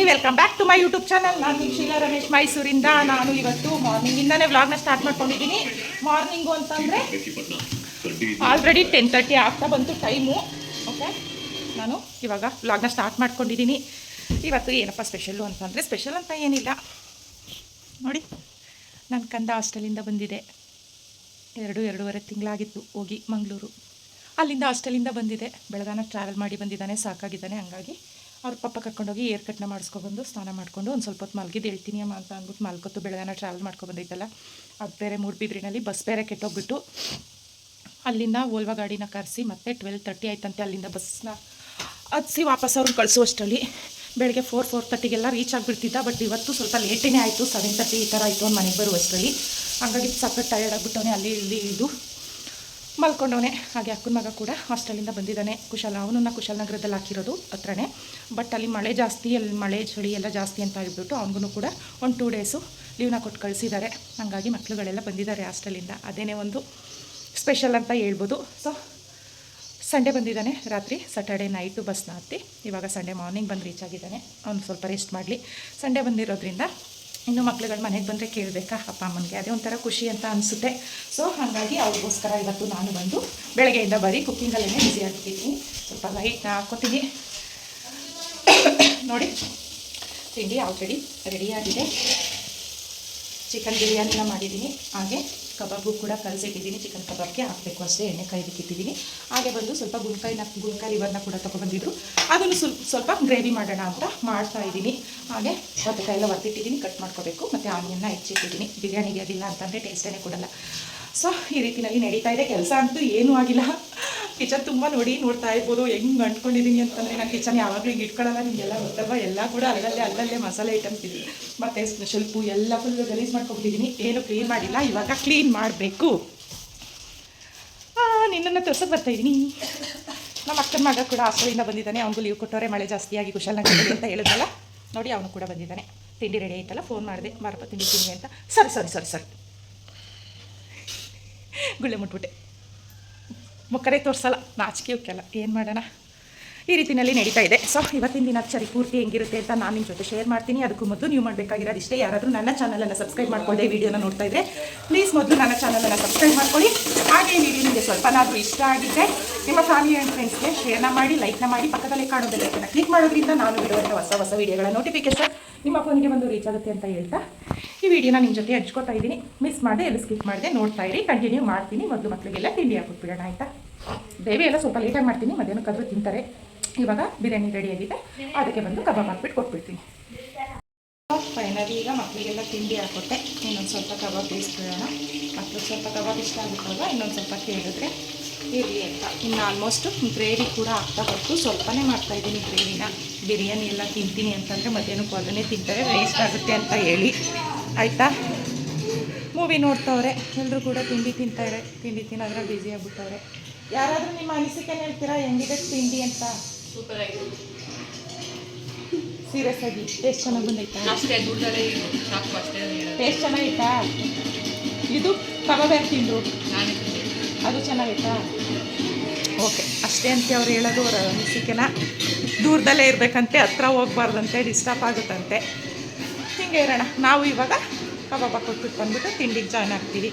Family welcome back to my YouTube channel ನಾನು ನಿಮ್ಮ ಶೀಲಾ ರಮೇಶ್ ಮೈಸೂರಿಂದ. ನಾನು ಇವತ್ತು ಮಾರ್ನಿಂಗಿಂದನೇ ವ್ಲಾಗ್ನ ಸ್ಟಾರ್ಟ್ ಮಾಡ್ಕೊಂಡಿದ್ದೀನಿ. ಮಾರ್ನಿಂಗು ಅಂತಂದರೆ ಆಲ್ರೆಡಿ ಟೆನ್ ತರ್ಟಿ ಆಗ್ತಾ ಬಂತು ಟೈಮು ಓಕೆ ನಾನು ಇವಾಗ ವ್ಲಾಗ್ನ ಸ್ಟಾರ್ಟ್ ಮಾಡ್ಕೊಂಡಿದ್ದೀನಿ. ಇವತ್ತು ಏನಪ್ಪ ಸ್ಪೆಷಲ್ಲು ಅಂತಂದರೆ ಸ್ಪೆಷಲ್ ಅಂತ ಏನಿಲ್ಲ. ನೋಡಿ ನನ್ನ ಕಂದ ಹಾಸ್ಟೆಲಿಂದ ಬಂದಿದೆ. ಎರಡು, ಎರಡೂವರೆ ತಿಂಗಳಾಗಿತ್ತು ಹೋಗಿ ಮಂಗಳೂರು. ಅಲ್ಲಿಂದ ಹಾಸ್ಟೆಲಿಂದ ಬಂದಿದೆ. ಬೆಳಗಾನ ಟ್ರಾವೆಲ್ ಮಾಡಿ ಬಂದಿದ್ದಾನೆ, ಸಾಕಾಗಿದ್ದಾನೆ, ಹಂಗಾಗಿ ಅವ್ರ ಪಾಪ ಕರ್ಕೊಂಡೋಗಿ ಏರ್ ಕಟ್ನ ಮಾಡಿಸ್ಕೊಬಂದು ಸ್ನಾನ ಮಾಡಿಕೊಂಡು ಒಂದು ಸ್ವಲ್ಪ ಹೊತ್ತು ಮಲಗಿದ್ದು ಹೇಳ್ತೀನಿ ಅಮ್ಮ ಅಂತ ಅಂದ್ಬಿಟ್ಟು ಮಲ್ಕೊತ್ತು. ಬೆಳಗಾನ ಟ್ರಾವೆಲ್ ಮಾಡ್ಕೊಬಂದೈತಲ್ಲ ಅದು ಬೇರೆ ಮೂಡ್ಬಿದ್ರಿನಲ್ಲಿ ಬಸ್ ಬೇರೆ ಕೆಟ್ಟೋಗ್ಬಿಟ್ಟು ಅಲ್ಲಿಂದ ಓಲ್ವಾ ಗಾಡಿನ ಕರೆಸಿ ಮತ್ತೆ ಟ್ವೆಲ್ ತರ್ಟಿ ಆಯ್ತಂತೆ ಅಲ್ಲಿಂದ ಬಸ್ನ ಹತ್ಸಿ ವಾಪಸ್ ಅವ್ರನ್ನ ಕಳಿಸುವಷ್ಟರಲ್ಲಿ. ಬೆಳಗ್ಗೆ ಫೋರ್ ಫೋರ್ ತರ್ಟಿಗೆಲ್ಲ ರೀಚ್ ಆಗಿಬಿಡ್ತಿದ್ದ ಬಟ್ ಇವತ್ತು ಸ್ವಲ್ಪ ಲೇಟೇ ಆಯಿತು. ಸೆವೆನ್ ತರ್ಟಿ ಈ ಥರ ಆಯಿತು ಅವ್ನು ಮನೆಗೆ ಬರುವಷ್ಟರಲ್ಲಿ. ಹಂಗಾಗಿ ಸಖತ್ ಟಯರ್ಡ್ ಆಗಿಬಿಟ್ಟವನೇ. ಅಲ್ಲಿ, ಇಲ್ಲಿ, ಇದು. ಮಲ್ಕೊಂಡವನೆ. ಹಾಗೆ ಅಕ್ಕನ ಮಗ ಕೂಡ ಹಾಸ್ಟೆಲಿಂದ ಬಂದಿದ್ದಾನೆ. ಕುಶಾಲ, ಅವನನ್ನ ಕುಶಲನಗರದಲ್ಲಿ ಹಾಕಿರೋದು ಹತ್ರನೇ. ಬಟ್ ಅಲ್ಲಿ ಮಳೆ ಜಾಸ್ತಿ, ಅಲ್ಲಿ ಮಳೆ ಚಳಿ ಎಲ್ಲ ಜಾಸ್ತಿ ಅಂತ ಹೇಳ್ಬಿಟ್ಟು ಅವನಿಗೂ ಕೂಡ ಒಂದು ಟೂ ಡೇಸು ಲೀವ್ನ ಕೊಟ್ಟು ಕಳಿಸಿದ್ದಾರೆ. ಹಾಗಾಗಿ ಮಕ್ಕಳುಗಳೆಲ್ಲ ಬಂದಿದ್ದಾರೆ ಹಾಸ್ಟೆಲಿಂದ. ಅದೇನೇ ಒಂದು ಸ್ಪೆಷಲ್ ಅಂತ ಹೇಳ್ಬೋದು. ಸೊ ಸಂಡೇ ಬಂದಿದ್ದಾನೆ ರಾತ್ರಿ. ಸ್ಯಾಟರ್ಡೆ ನೈಟು ಬಸ್ನ ಹತ್ತಿ ಇವಾಗ ಸಂಡೇ ಮಾರ್ನಿಂಗ್ ಬಂದು ರೀಚ್ ಆಗಿದ್ದಾನೆ. ಅವ್ನು ಸ್ವಲ್ಪ ರೆಸ್ಟ್ ಮಾಡಲಿ. ಸಂಡೇ ಬಂದಿರೋದ್ರಿಂದ ಇನ್ನು ಮಕ್ಳುಗಳು ಮನೆಗೆ ಬಂದರೆ ಕೇಳಬೇಕಾ ಅಪ್ಪ ಅಮ್ಮನಿಗೆ? ಅದೇ ಒಂಥರ ಖುಷಿ ಅಂತ ಅನಿಸುತ್ತೆ. ಸೊ ಹಾಗಾಗಿ ಅವ್ರಿಗೋಸ್ಕರ ಇವತ್ತು ನಾನು ಬಂದು ಬೆಳಗ್ಗೆಯಿಂದ ಬರೀ ಕುಕ್ಕಿಂಗಲ್ಲೇ ಬ್ಯುಸಿ ಆಗ್ತಿದ್ದೀನಿ ಸ್ವಲ್ಪ ಲೈಟ್ನ ಹಾಕ್ಕೊತೀನಿ. ನೋಡಿ, ತಿಂಡಿ ಆಲ್ರೆಡಿ ರೆಡಿಯಾಗಿದೆ ಚಿಕನ್ ಬಿರಿಯಾನಿನ ಮಾಡಿದ್ದೀನಿ. ಹಾಗೆ ಕಬಾಬು ಕೂಡ ಕಲಸಿಟ್ಟಿದ್ದೀನಿ ಚಿಕನ್ ಕಬಾಬ್ಗೆ ಹಾಕಬೇಕು ಅಷ್ಟೇ, ಎಣ್ಣೆ ಕಾಯ್ದಕ್ಕೆ ಇಟ್ಟಿದ್ದೀನಿ ಹಾಗೆ ಬಂದು ಸ್ವಲ್ಪ ಗುಂಡ್ಕಾಯಿನ ಗುಂಡ್ಕಾಯಿ ಲಿವರ್ನ ಕೂಡ ತೊಗೊಬಂದಿದ್ರು ಅದನ್ನು ಸ್ವಲ್ಪ ಸ್ವಲ್ಪ ಗ್ರೇವಿ ಮಾಡೋಣ ಅಂತ ಮಾಡ್ತಾ ಇದ್ದೀನಿ. ಹಾಗೆ ಬದಕಾಯಿ ಎಲ್ಲ ಒತ್ತಿಟ್ಟಿದ್ದೀನಿ ಕಟ್ ಮಾಡ್ಕೋಬೇಕು. ಮತ್ತು ಆನಿಯನ್ನ ಹೆಚ್ಚಿಟ್ಟಿದ್ದೀನಿ. ಬಿರಿಯಾನಿಗೆ ಅದಿಲ್ಲ ಅಂತಂದರೆ ಟೇಸ್ಟೇ ಕೊಡಲ್ಲ. ಸೊ ಈ ರೀತಿಯಲ್ಲಿ ನಡೀತಾ ಇದೆ. ಕೆಲಸ ಅಂತೂ ಏನೂ ಆಗಿಲ್ಲ. ಕಿಚನ್ ತುಂಬ ನೋಡಿ ನೋಡ್ತಾ ಇರ್ಬೋದು. ಹೆಂಗೆ ಅಂಟ್ಕೊಂಡಿದ್ದೀನಿ ಅಂತಂದರೆ ನಾನು ಕಿಚನ್ ಯಾವಾಗಲೂ ಹಿಂಗೆ ಇಟ್ಕೊಳ್ಳಲ್ಲ ನಿಮಗೆಲ್ಲ ಗೊತ್ತಲ್ವ? ಎಲ್ಲ ಕೂಡ ಅಲ್ಲಲ್ಲೇ ಅಲ್ಲಲ್ಲೇ ಮಸಾಲೆ ಐಟಮ್ಸ್ ಇದೆ ಮತ್ತು ಪೂ ಎಲ್ಲ ಫುಲ್ ಗಲೀಜು ಮಾಡ್ಕೊಬಿಟ್ಟಿದ್ದೀನಿ ಏನು ಕ್ಲೀನ್ ಮಾಡಿಲ್ಲ, ಇವಾಗ ಕ್ಲೀನ್ ಮಾಡಬೇಕು. ನಿನ್ನನ್ನು ತೋರ್ಸಕ್ಕೆ ಬರ್ತಾಯಿದ್ದೀನಿ ನಮ್ಮ ಅಕ್ಕನ ಮಗ ಕೂಡ ಹಾಸ್ಟೆಲಿಂದ ಬಂದಿದ್ದಾನೆ. ಅವನಿಗೂ ಲೀವ್ ಕೊಟ್ಟವ್ರೆ, ಮಳೆ ಜಾಸ್ತಿಯಾಗಿ ಕುಶಲನಗರದಲ್ಲಿ ಅಂತ ಹೇಳಿದ್ರಲ್ಲ ನೋಡಿ, ಅವನು ಕೂಡ ಬಂದಿದ್ದಾನೆ. ತಿಂಡಿ ರೆಡಿ ಆಯ್ತಲ್ಲ ಫೋನ್ ಮಾಡಿದೆ. ಮಾರಪ್ಪ, ತಿಂಡಿ ತಿಂಡಿ ಅಂತ. ಸರಿ ಸರಿ ಸರಿ ಸರಿ. ಗುಳ್ಳೆ ಮುಟ್ಬಿಟ್ಟೆ. ಮುಖರೇ ತೋರಿಸಲ್ಲ. ನಾಚಿಕೆ ಉಕ್ಕೆಲ್ಲ. ಏನು ಮಾಡೋಣ? ಈ ರೀತಿಯಲ್ಲಿ ನಡೀತಾ ಇದೆ. ಸೊ, ಇವತ್ತಿನ ದಿನಾಚರಿ ಪೂರ್ತಿ ಹೆಂಗಿರುತ್ತೆ ಅಂತ ನಾನು ನಿಮ್ಮ ಜೊತೆ ಶೇರ್ ಮಾಡ್ತೀನಿ. ಅದಕ್ಕೂ ಮೊದಲು ನೀವು ಮಾಡಬೇಕಾಗಿರೋದು ಇಷ್ಟೇ. ಯಾರಾದರೂ ನನ್ನ ಚಾನಲನ್ನು ಸಬ್ಸ್ಕ್ರೈಬ್ ಮಾಡ್ಕೊಳ್ಳಿ ವೀಡಿಯೋನ ನೋಡ್ತಾ ಇದ್ದರೆ ಪ್ಲೀಸ್ ಮೊದಲು ನನ್ನ ಚಾನಲನ್ನು ಸಬ್ಸ್ಕ್ರೈಬ್ ಮಾಡ್ಕೊಳ್ಳಿ. ಹಾಗೆ ಈ ವಿಡಿಯೋ ನಿಮಗೆ ಸ್ವಲ್ಪನಾದರೂ ಇಷ್ಟ ಆಗಿದ್ದರೆ ನಿಮ್ಮ ಫ್ಯಾಮಿಲಿ ಆ್ಯಂಡ್ ಫ್ರೆಂಡ್ಸ್ಗೆ ಶೇರ್ನ ಮಾಡಿ ಲೈಕ್ನ ಮಾಡಿ, ಪಕ್ಕದಲ್ಲಿ ಕಾಣೋ ಕ್ಲಿಕ್ ಮಾಡೋದ್ರಿಂದ ನಾನು ಬಿಡುವಂಥ ಹೊಸ ಹೊಸ ವೀಡಿಯೋಗಳ ನೋಟಿಫಿಕೇಶನ್ ನಿಮ್ಮ ಫೋನಿಗೆ ಬಂದು ರೀಚ್ ಆಗುತ್ತೆ ಅಂತ ಹೇಳ್ತಾ ಈ ವಿಡಿಯೋನ ನಿಮ್ಮ ಜೊತೆ ಹಚ್ಕೋತಾ ಇದ್ದೀನಿ. ಮಿಸ್ ಮಾಡಿದೆ, ಎಲ್ಲ ಸ್ಕಿಪ್ ಮಾಡಿದೆ, ನೋಡ್ತಾ ಇರಿ. ಕಂಟಿನ್ಯೂ ಮಾಡ್ತೀನಿ. ಮೊದಲು ಮಕ್ಕಳಿಗೆಲ್ಲ ತಿಂಡಿ ಹಾಕ್ಬಿಟ್ಬಿಡೋಣ ಆಯಿತಾ? ಬೇಬಿ ಎಲ್ಲ ಸ್ವಲ್ಪ ಲೇಟಾಗಿ ಮಾಡ್ತೀನಿ. ಮಧ್ಯಾಹ್ನಕ್ಕಾದರೂ ತಿಂತಾರೆ. ಇವಾಗ ಬಿರಿಯಾನಿ ರೆಡಿ ಆಗಿದೆ. ಅದಕ್ಕೆ ಬಂದು ಕಬಾಬ್ ಹಾಕ್ಬಿಟ್ಟು ಕೊಟ್ಬಿಡ್ತೀನಿ. ಫೈನಲಿ ಈಗ ಮಕ್ಕಳಿಗೆಲ್ಲ ತಿಂಡಿ ಹಾಕೊಟ್ಟೆ ಇನ್ನೊಂದು ಸ್ವಲ್ಪ ಕಬಾಬ್ ಬೇಯಿಸ್ಬಿಡೋಣ ಮಕ್ಕಳು ಸ್ವಲ್ಪ ಕಬಾಬ್ ಇಷ್ಟ ಆಗುತ್ತಲ್ವ? ಇನ್ನೊಂದು ಸ್ವಲ್ಪ ಕೇಳಿದ್ರೆ. ಇರಲಿ ಅಂತ. ಇನ್ನು ಆಲ್ಮೋಸ್ಟ್ ಗ್ರೇವಿ ಕೂಡ ಆಗ್ತಾ ಬರ್ತು ಸ್ವಲ್ಪನೇ ಮಾಡ್ತಾಯಿದ್ದೀನಿ ಗ್ರೇವಿನ ಬಿರಿಯಾನಿ ಎಲ್ಲ ತಿಂತೀನಿ ಅಂತಂದರೆ ಮಧ್ಯಾಹ್ನಕ್ಕೂ ಅದನ್ನೇ ತಿಂತಾರೆ ವೇಸ್ಟ್ ಆಗುತ್ತೆ ಅಂತ ಹೇಳಿ. ಆಯಿತಾ? ಮೂವಿ ನೋಡ್ತವ್ರೆ. ಎಲ್ಲರೂ ಕೂಡ ತಿಂಡಿ ತಿಂತಾರೆ. ತಿಂಡಿ ತಿನ್ನೋದ್ರೆ ಬ್ಯುಸಿ ಆಗ್ಬಿಟ್ಟವ್ರೆ. ಯಾರಾದರೂ ನಿಮ್ಮ ಅನಿಸಿಕೆ ಹೇಳ್ತೀರಾ? ಹೆಂಗಿದೆ ತಿಂಡಿ ಅಂತ? ಸೂಪರ್ ಆಗಿದೆ ಸೀರಿಯಸ್ ಆಗಿ. ಟೇಸ್ಟ್ ಚೆನ್ನಾಗಿ ಬಂದೈತಾ? ಟೇಸ್ಟ್ ಚೆನ್ನಾಗೈತಾ? ಇದು ಕಬಾಬ್ ಯಾಕೆ ನಾನೇ ಅದು ಚೆನ್ನಾಗಿತ್ತಾ? ಓಕೆ, ಅಷ್ಟೇ ಅಂತ ಅವ್ರು ಹೇಳೋದು, ಅವರ ಅನಿಸಿಕೆನ ದೂರದಲ್ಲೇ ಇರಬೇಕಂತೆ, ಹತ್ರ ಹೋಗ್ಬಾರ್ದಂತೆ ಡಿಸ್ಟರ್ಬ್ ಆಗುತ್ತಂತೆ. ಹಿಂಗೆ ಇರೋಣ. ನಾವು ಇವಾಗ ಕಬಾಬ ಕೊಟ್ಬಿಟ್ಟು ಬಂದ್ಬಿಟ್ಟು ತಿಂಡಿಗೆ ಜಾಯ್ನ್ ಆಗ್ತೀವಿ.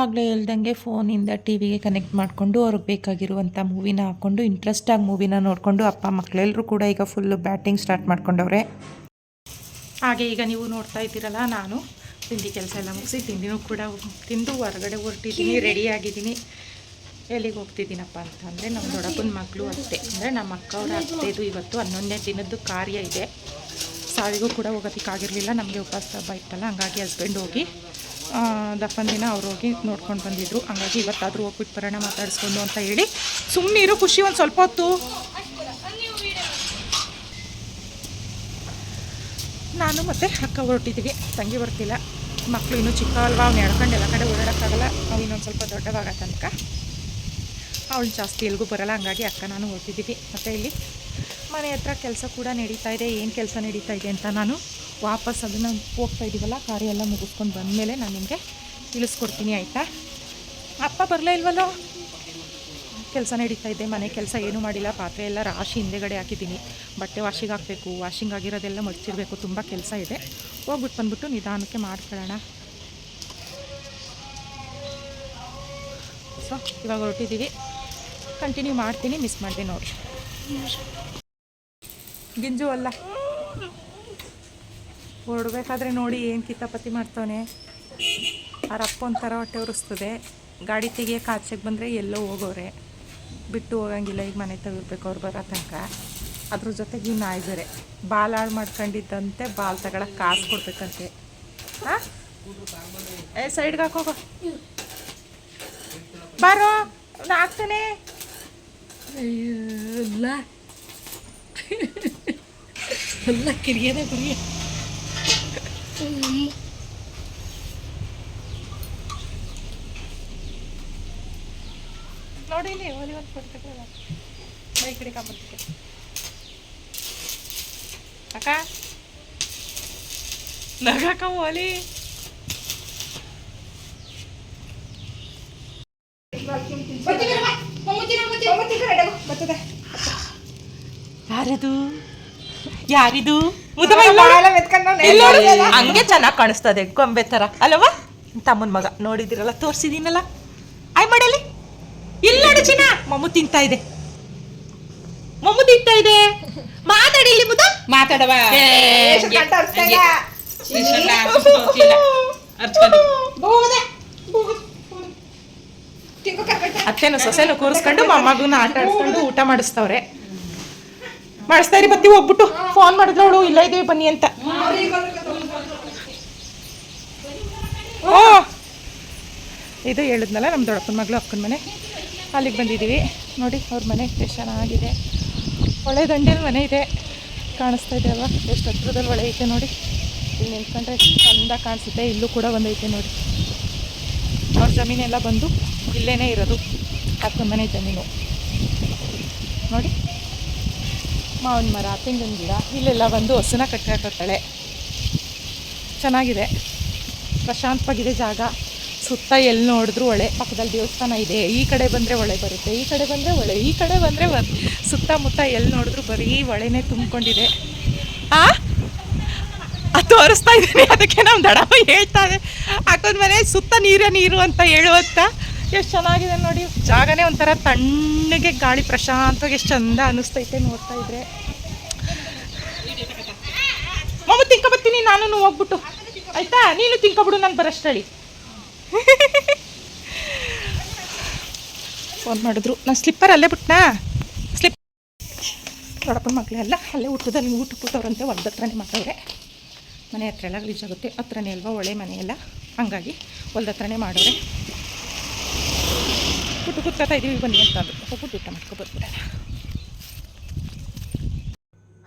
ಆಗಲೇ ಹೇಳ್ದಂಗೆ ಫೋನಿಂದ ಟಿ ವಿಗೆ ಕನೆಕ್ಟ್ ಮಾಡಿಕೊಂಡು ಅವ್ರಿಗೆ ಬೇಕಾಗಿರುವಂಥ ಮೂವಿನ ಹಾಕ್ಕೊಂಡು ಇಂಟ್ರೆಸ್ಟಾಗಿ ಮೂವಿನ ನೋಡಿಕೊಂಡು ಅಪ್ಪ ಮಕ್ಕಳೆಲ್ಲರೂ ಕೂಡ ಈಗ ಫುಲ್ಲು ಬ್ಯಾಟಿಂಗ್ ಸ್ಟಾರ್ಟ್ ಮಾಡ್ಕೊಂಡವ್ರೆ. ಹಾಗೆ ಈಗ ನೀವು ನೋಡ್ತಾ ಇದ್ದೀರಲ್ಲ ನಾನು. ತಿಂಡಿ ಕೆಲಸ ಎಲ್ಲ ಮುಗಿಸಿ ತಿಂಡಿನೂ ಕೂಡ ತಿಂದು ಹೊರಗಡೆ ಹೊರಟಿದ್ದೀನಿ ರೆಡಿ ಆಗಿದ್ದೀನಿ ಎಲ್ಲಿಗೆ ಹೋಗ್ತಿದ್ದೀನಪ್ಪ ಅಂತಂದರೆ ನಮ್ಮ ದೊಡ್ಡಪ್ಪನ ಮಗಳು ಅತ್ತೆ ಅಂದರೆ ನಮ್ಮ ಅಕ್ಕ ಅವರ ಅತ್ತೆದು ಇವತ್ತು ಹನ್ನೊಂದನೇ ದಿನದ್ದು ಕಾರ್ಯ ಇದೆ. ಸಾವಿಗೂ ಕೂಡ ಹೋಗೋದಕ್ಕಾಗಿರಲಿಲ್ಲ ನಮಗೆ ಉಪವಾಸ ಹಬ್ಬ ಇತ್ತಲ್ಲ ಹಂಗಾಗಿ ಹಸ್ಬೆಂಡ್ ಹೋಗಿ ದಪ್ಪನ ದಿನ ಅವ್ರು ಹೋಗಿ ನೋಡ್ಕೊಂಡು ಬಂದಿದ್ರು. ಹಂಗಾಗಿ ಇವತ್ತಾದರೂ ಹೋಗ್ಬಿಟ್ಟು ಬರೋಣ ಮಾತಾಡಿಸ್ಕೊಂಡು ಅಂತ ಹೇಳಿ ಸುಮ್ಮನೆ ಇರೋ ಖುಷಿ ಒಂದು ಸ್ವಲ್ಪ ಹೊತ್ತು. ನಾನು ಮತ್ತು ಅಕ್ಕ ಹೊರಟಿದ್ದೀವಿ ತಂಗಿ ಬರ್ತಿಲ್ಲ. ಮಕ್ಕಳು ಇನ್ನೂ ಚಿಕ್ಕ ಅಲ್ವಾ? ಅವ್ನು ಎಳ್ಕೊಂಡು ಎಲ್ಲ ಕಡೆ ಓಡಾಡೋಕ್ಕಾಗಲ್ಲ. ಅವು ಇನ್ನೊಂದು ಸ್ವಲ್ಪ ದೊಡ್ಡವಾಗ ತನಕ ಅವಳು ಜಾಸ್ತಿ ಎಲ್ಗೂ ಬರಲ್ಲ. ಹಂಗಾಗಿ ಅಕ್ಕ ನಾನು ಹೊರಟಿದ್ದೀವಿ ಮತ್ತು ಇಲ್ಲಿ ಮನೆ ಹತ್ರ ಕೆಲಸ ಕೂಡ ನಡೀತಾ ಇದೆ. ಏನು ಕೆಲಸ ನಡೀತಾ ಇದೆ ಅಂತ ನಾನು ವಾಪಸ್ ಅದನ್ನು ಹೋಗ್ತಾ ಇದ್ದೀವಲ್ಲ ಕಾರ್ಯ ಎಲ್ಲ ಮುಗಿಸ್ಕೊಂಡು ಬಂದಮೇಲೆ ನಾನು ನಿಮಗೆ ತಿಳಿಸ್ಕೊಡ್ತೀನಿ, ಆಯಿತಾ? ಅಪ್ಪ ಬರಲೇ ಇಲ್ವಲ್ಲೋ? ಕೆಲಸ ನಡೀತಾ ಇದ್ದೆ ಮನೆ ಕೆಲಸ ಏನೂ ಮಾಡಿಲ್ಲ, ಪಾತ್ರೆ ಎಲ್ಲ ರಾಶಿ ಹಿಂದೆಗಡೆ ಹಾಕಿದ್ದೀನಿ. ಬಟ್ಟೆ ವಾಷಿಂಗ್ ಹಾಕಬೇಕು ವಾಷಿಂಗ್ ಆಗಿರೋದೆಲ್ಲ ಮಡಚಿರಬೇಕು, ತುಂಬ ಕೆಲಸ ಇದೆ. ಹೋಗ್ಬಿಟ್ಟು ಬಂದ್ಬಿಟ್ಟು ನಿಧಾನಕ್ಕೆ ಮಾಡ್ಕೊಳ್ಳೋಣ. ಸೊ ಇವಾಗ ಹೊರಟಿದ್ದೀವಿ. ಕಂಟಿನ್ಯೂ ಮಾಡ್ತೀನಿ ಮಿಸ್ ಮಾಡಿದೆ ನೋಡಿ. ಗಿಂಜು ಅಲ್ಲ. ಹೊರಡ್ಬೇಕಾದ್ರೆ ನೋಡಿ ಏನು ಕಿತ್ತಾಪತಿ ಮಾಡ್ತಾನೆ ಅವ್ರ ಅಪ್ಪ ಒಂಥರ ಹೊಟ್ಟೆ ಉರಿಸ್ತದೆ ಗಾಡಿ ತೆಗಿಯೋಕೆ ಆಚೆಗೆ ಬಂದರೆ ಎಲ್ಲೋ ಹೋಗೋರೆ. ಬಿಟ್ಟು ಹೋಗಂಗಿಲ್ಲ ಈಗ ಮನೆ ತೆಗಿರ್ಬೇಕು ಅವ್ರು ಬರೋ ತನಕ. ಅದ್ರ ಜೊತೆಗೆ ಈ ನಾಯಿ ಬೇರೆ ಬಾಲ್ ಹಾಳು ಮಾಡ್ಕೊಂಡಿದ್ದಂತೆ ಬಾಲ್ ತಗೊಳಕ್ಕೆ ಕಾಸು ಕೊಡ್ಬೇಕಂತೆ. ಹಾಂ? ಏ ಸೈಡ್ಗೆ ಹಾಕೋಗೋ ಬಾರೋ ಹಾಕ್ತಾನೆ. ಅಲ್ಲ. ಎಲ್ಲ ಕಿರಿಯದೇ ಕುರಿಯ ನೋಡಿ ಇಲ್ಲಿ ಓಲಿ ಒಂದು ಕೊಡ್ತಕ್ಕ ಬೈ ಕಡೆ ಅಕ್ಕ? ನಗಕ್ಕ ಓಲಿ ಯಾರಿದು? ಯಾರಿದು. ಹಂಗೆ ಚೆನ್ನಾಗಿ ಕಾಣಿಸ್ತದೆ ಗೊಂಬೆ ತರ. ಅಲ್ವಾ ತಮ್ಮನ ಮಗ ನೋಡಿದಿರಲ್ಲ ತೋರಿಸಿದೀನಲ್ಲ. ಆಯ್ ಮಾಡಲಿ. ಚಿನ್ನ ಮಮ್ಮು ತಿಂತಾ ಇದೆ. ಮಮ್ಮು ತಿಂತಾ ಇದೆ. ಮಾತಾಡಿ ಇಲ್ಲಿ. ಮುದ ಮಾತಾಡವ ಅತ್ತೆನು ಸೊಸೆನು ಕೂರಿಸ್ಕೊಂಡು ಮಮ್ಮಗನ ಆಟ ಆಡಿಸ್ಕೊಂಡು ಊಟ ಮಾಡಿಸ್ತವ್ರೆ. ಮಾಡಿಸ್ತಾ ಇರಿ ಬತ್ತಿ ಹೋಗ್ಬಿಟ್ಟು. ಫೋನ್ ಮಾಡಿದ್ಲವಳು ಇಲ್ಲ ಇದೀವಿ ಬನ್ನಿ ಅಂತ. ಓ ಇದು ಹೇಳಿದ್ನಲ್ಲ ನಮ್ಮ ದೊಡ್ಡಪ್ಪನ ಮಗಳು ಅಕ್ಕನ ಮನೆ. ಅಲ್ಲಿಗೆ ಬಂದಿದ್ದೀವಿ. ನೋಡಿ, ಅವ್ರ ಮನೆ ಎಷ್ಟು ಚೆನ್ನಾಗಿದೆ. ಹೊಳೆ ದಂಡೆಯಲ್ಲಿ ಮನೆ ಇದೆ. ಕಾಣಿಸ್ತಾ ಇದೆ ಅಲ್ವಾ? ಎಷ್ಟು ಹತ್ರದಲ್ಲಿ ಹೊಳೆ ಐತೆ ನೋಡಿ. ಇಲ್ಲಿ ನಿಂತ್ಕೊಂಡ್ರೆ ಚಂದ ಕಾಣಿಸುತ್ತೆ. ಇಲ್ಲೂ ಕೂಡ ಒಂದೈತೆ ನೋಡಿ. ಅವ್ರ ಜಮೀನೆಲ್ಲ ಬಂದು ಇಲ್ಲೇ ಇರೋದು. ಅಕ್ಕನ ಮನೆ ಜಮೀನು. ನೋಡಿ. ಮಾವಿನ ಮರ, ತೆಂಗಿನ ಗಿಡ, ಇಲ್ಲೆಲ್ಲ ಬಂದು ಹಸುನ ಕಟ್ಟಾಕತ್ತಾಳೆ ಚೆನ್ನಾಗಿದೆ. ಪ್ರಶಾಂತವಾಗಿದೆ ಜಾಗ. ಸುತ್ತ ಎಲ್ಲಿ ನೋಡಿದ್ರು ಹೊಳೆ ಪಕ್ಕದಲ್ಲಿ ದೇವಸ್ಥಾನ ಇದೆ, ಈ ಕಡೆ ಬಂದರೆ ಹೊಳೆ ಬರುತ್ತೆ, ಈ ಕಡೆ ಬಂದರೆ ಹೊಳೆ ಈ ಕಡೆ ಬಂದರೆ ಸುತ್ತಮುತ್ತ ಎಲ್ಲಿ ನೋಡಿದ್ರು ಬರೀ ಹೊಳೆನೇ ತುಂಬಿಕೊಂಡಿದೆ. ಆ? ಅದು ತೋರಿಸ್ತಾ ಇದ್ದೀನಿ, ಅದಕ್ಕೆ ನಮ್ಮ ದಡವ ಹೇಳ್ತಾ ಇದೆ ಹಾಕೊಂಡ್ಮೇಲೆ ಸುತ್ತ ನೀರೇ ನೀರು ಅಂತ ಹೇಳುವಂತ ಎಷ್ಟು ಚೆನ್ನಾಗಿದೆ ನೋಡಿ. ಜಾಗನೇ ಒಂಥರ ತಣ್ಣಗೆ ಗಾಳಿ ಪ್ರಶಾಂತವಾಗಿ ಎಷ್ಟು ಚಂದ ಅನ್ನಿಸ್ತೈತೆ ನೋಡ್ತಾ ಇದ್ರೆ. ಮಮ್ಮ ತಿನ್ಕೊಬತ್ತೀನಿ ನಾನು ಹೋಗ್ಬಿಟ್ಟು. ಆಯಿತಾ? ನೀನು ತಿನ್ಕೊಬಿಡು ನಾನು ಬರಷ್ಟಳಿ ಫೋನ್ ಮಾಡಿದ್ರು. ನಾನು ಸ್ಲಿಪ್ಪರ್ ಅಲ್ಲೇ ಬಿಟ್ನಾ? ಸ್ಲಿಪ್ ದೊಡ್ಡಪ್ಪನ ಮಕ್ಕಳೆಲ್ಲ ಅಲ್ಲೇ ಊಟದಲ್ಲಿ ಊಟ ಕೂತವ್ರಂತೆ ಹೊಲ್ದ ಹತ್ರನೇ ಮಾಡವ್ರೆ ಮನೆ ಹತ್ರ ಎಲ್ಲ ಗಲೀಜ್ ಆಗುತ್ತೆ. ಹತ್ರನೇ ಅಲ್ವಾ ಒಳ್ಳೆ ಮನೆ ಎಲ್ಲ? ಹಂಗಾಗಿ ಹೊಲ್ದ ಹತ್ರನೇ ಮಾಡೋರೆ ಊಟ ಕೂತ್ಕೊತಾ ಇದೀವಿ, ಬನ್ನಿ ಅಂತ ಅಂದ್ರೆ. ಹೋಗ್ಬಿಟ್ಟು ಊಟ ಮಾಡ್ಕೊಬರ್ಬಿಡೋಣ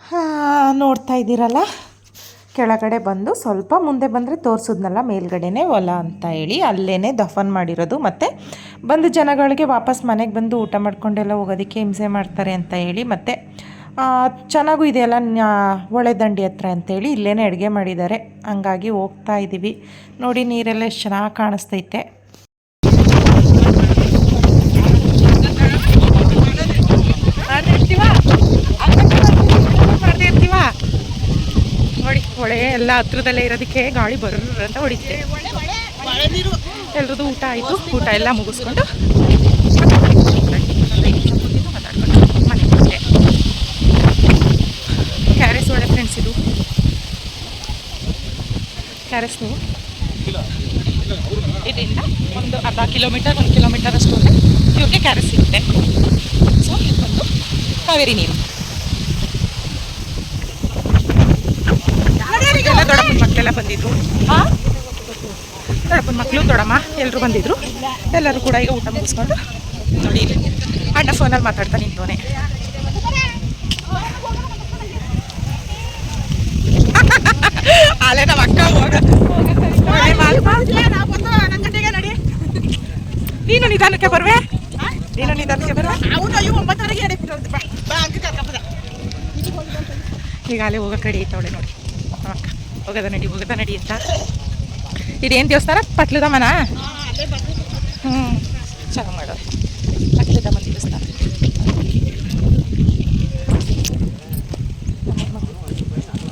ಹಾಂ, ನೋಡ್ತಾ ಇದ್ದೀರಲ್ಲ? ಕೆಳಗಡೆ ಬಂದು ಸ್ವಲ್ಪ ಮುಂದೆ ಬಂದರೆ ತೋರಿಸಿದ್ನಲ್ಲ ಮೇಲ್ಗಡೆನೇ ಹೊಲ ಅಂತ ಹೇಳಿ ಅಲ್ಲೇ ದಫನ್ ಮಾಡಿರೋದು. ಮತ್ತು ಬಂದು ಜನಗಳಿಗೆ ವಾಪಸ್ ಮನೆಗೆ ಬಂದು ಊಟ ಮಾಡ್ಕೊಂಡೆಲ್ಲ ಹೋಗೋದಕ್ಕೆ ಹಿಂಸೆ ಮಾಡ್ತಾರೆ ಅಂತ ಹೇಳಿ, ಮತ್ತು ಚೆನ್ನಾಗೂ ಇದೆಯಲ್ಲ ಹೊಳೆ ದಂಡಿ ಹತ್ರ ಅಂತೇಳಿ ಇಲ್ಲೇ ಅಡುಗೆ ಮಾಡಿದ್ದಾರೆ. ಹಂಗಾಗಿ ಹೋಗ್ತಾ ಇದ್ದೀವಿ ನೋಡಿ ನೀರೆಲ್ಲ ಎಷ್ಟು ಚೆನ್ನಾಗಿ ಕಾಣಿಸ್ತೈತೆ ನೋಡಿ ಹೊಳೆ ಎಲ್ಲ ಹತ್ರದಲ್ಲೇ ಇರೋದಕ್ಕೆ ಗಾಳಿ ಬರ್ರ ಅಂತ ಹೊಡಿತೆ ಎಲ್ರದ್ದು ಊಟ ಆಯಿತು. ಊಟ ಎಲ್ಲ ಮುಗಿಸ್ಕೊಂಡು ಕ್ಯಾರೆಸ್ ಒಳ್ಳೆ ಫ್ರೆಂಡ್ಸ್ ಇದು. ಕ್ಯಾರೆಸ್ ನೀವು? ಇದರಿಂದ ಒಂದು ಅರ್ಧ ಕಿಲೋಮೀಟರ್, ಒಂದು ಕಿಲೋಮೀಟರ್ ಅಷ್ಟು ಅಂದರೆ ಇವ್ರಿಗೆ ಕ್ಯಾರೆಸ್ ಸಿಗುತ್ತೆ. ಸೊ ಇದು ಕಾವೇರಿ ನೀರು. ದೊಡ್ಡಪ್ಪನ ಮಕ್ಕಳೆಲ್ಲ ಬಂದಿದ್ರು. ಹಾಂ ದೊಡ್ಡಪ್ಪನ ಮಕ್ಕಳು ದೊಡ್ಡಮ್ಮ ಎಲ್ಲರೂ ಬಂದಿದ್ರು. ಎಲ್ಲರೂ ಕೂಡ ಈಗ ಊಟ ಮುಗಿಸ್ಕೊಂಡು ನೋಡಿ ಅಣ್ಣ ಫೋನಲ್ಲಿ ಮಾತಾಡ್ತಾ ನಿಂತವನೆ. ಅಲ್ಲೇ ನಮ್ಮ ಅಕ್ಕ ಹೋಗ ನೀನು ನಿಧಾನಕ್ಕೆ ಬರುವೆ? ನೀನು ನಿಧಾನಕ್ಕೆ ಬರುವೆ? ಈಗ ಅಲ್ಲೇ ಹೋಗೋ ಕಡೆ ಐತವಳೆ ನೋಡಿ. ನಮ್ಮ ಅಕ್ಕ ಹೋಗದ ನಡಿ ಹೋಗದ ನಡಿ ಅಂತ ಇದೇನು ದೇವಸ್ಥಾನ ಪಟ್ಲದಮ್ಮನ ಹ್ಞೂ ಚೆನ್ನಾಗಿ ಮಾಡೋರೆ ಪಟ್ಲದಮ್ಮನ ದೇವಸ್ಥಾನ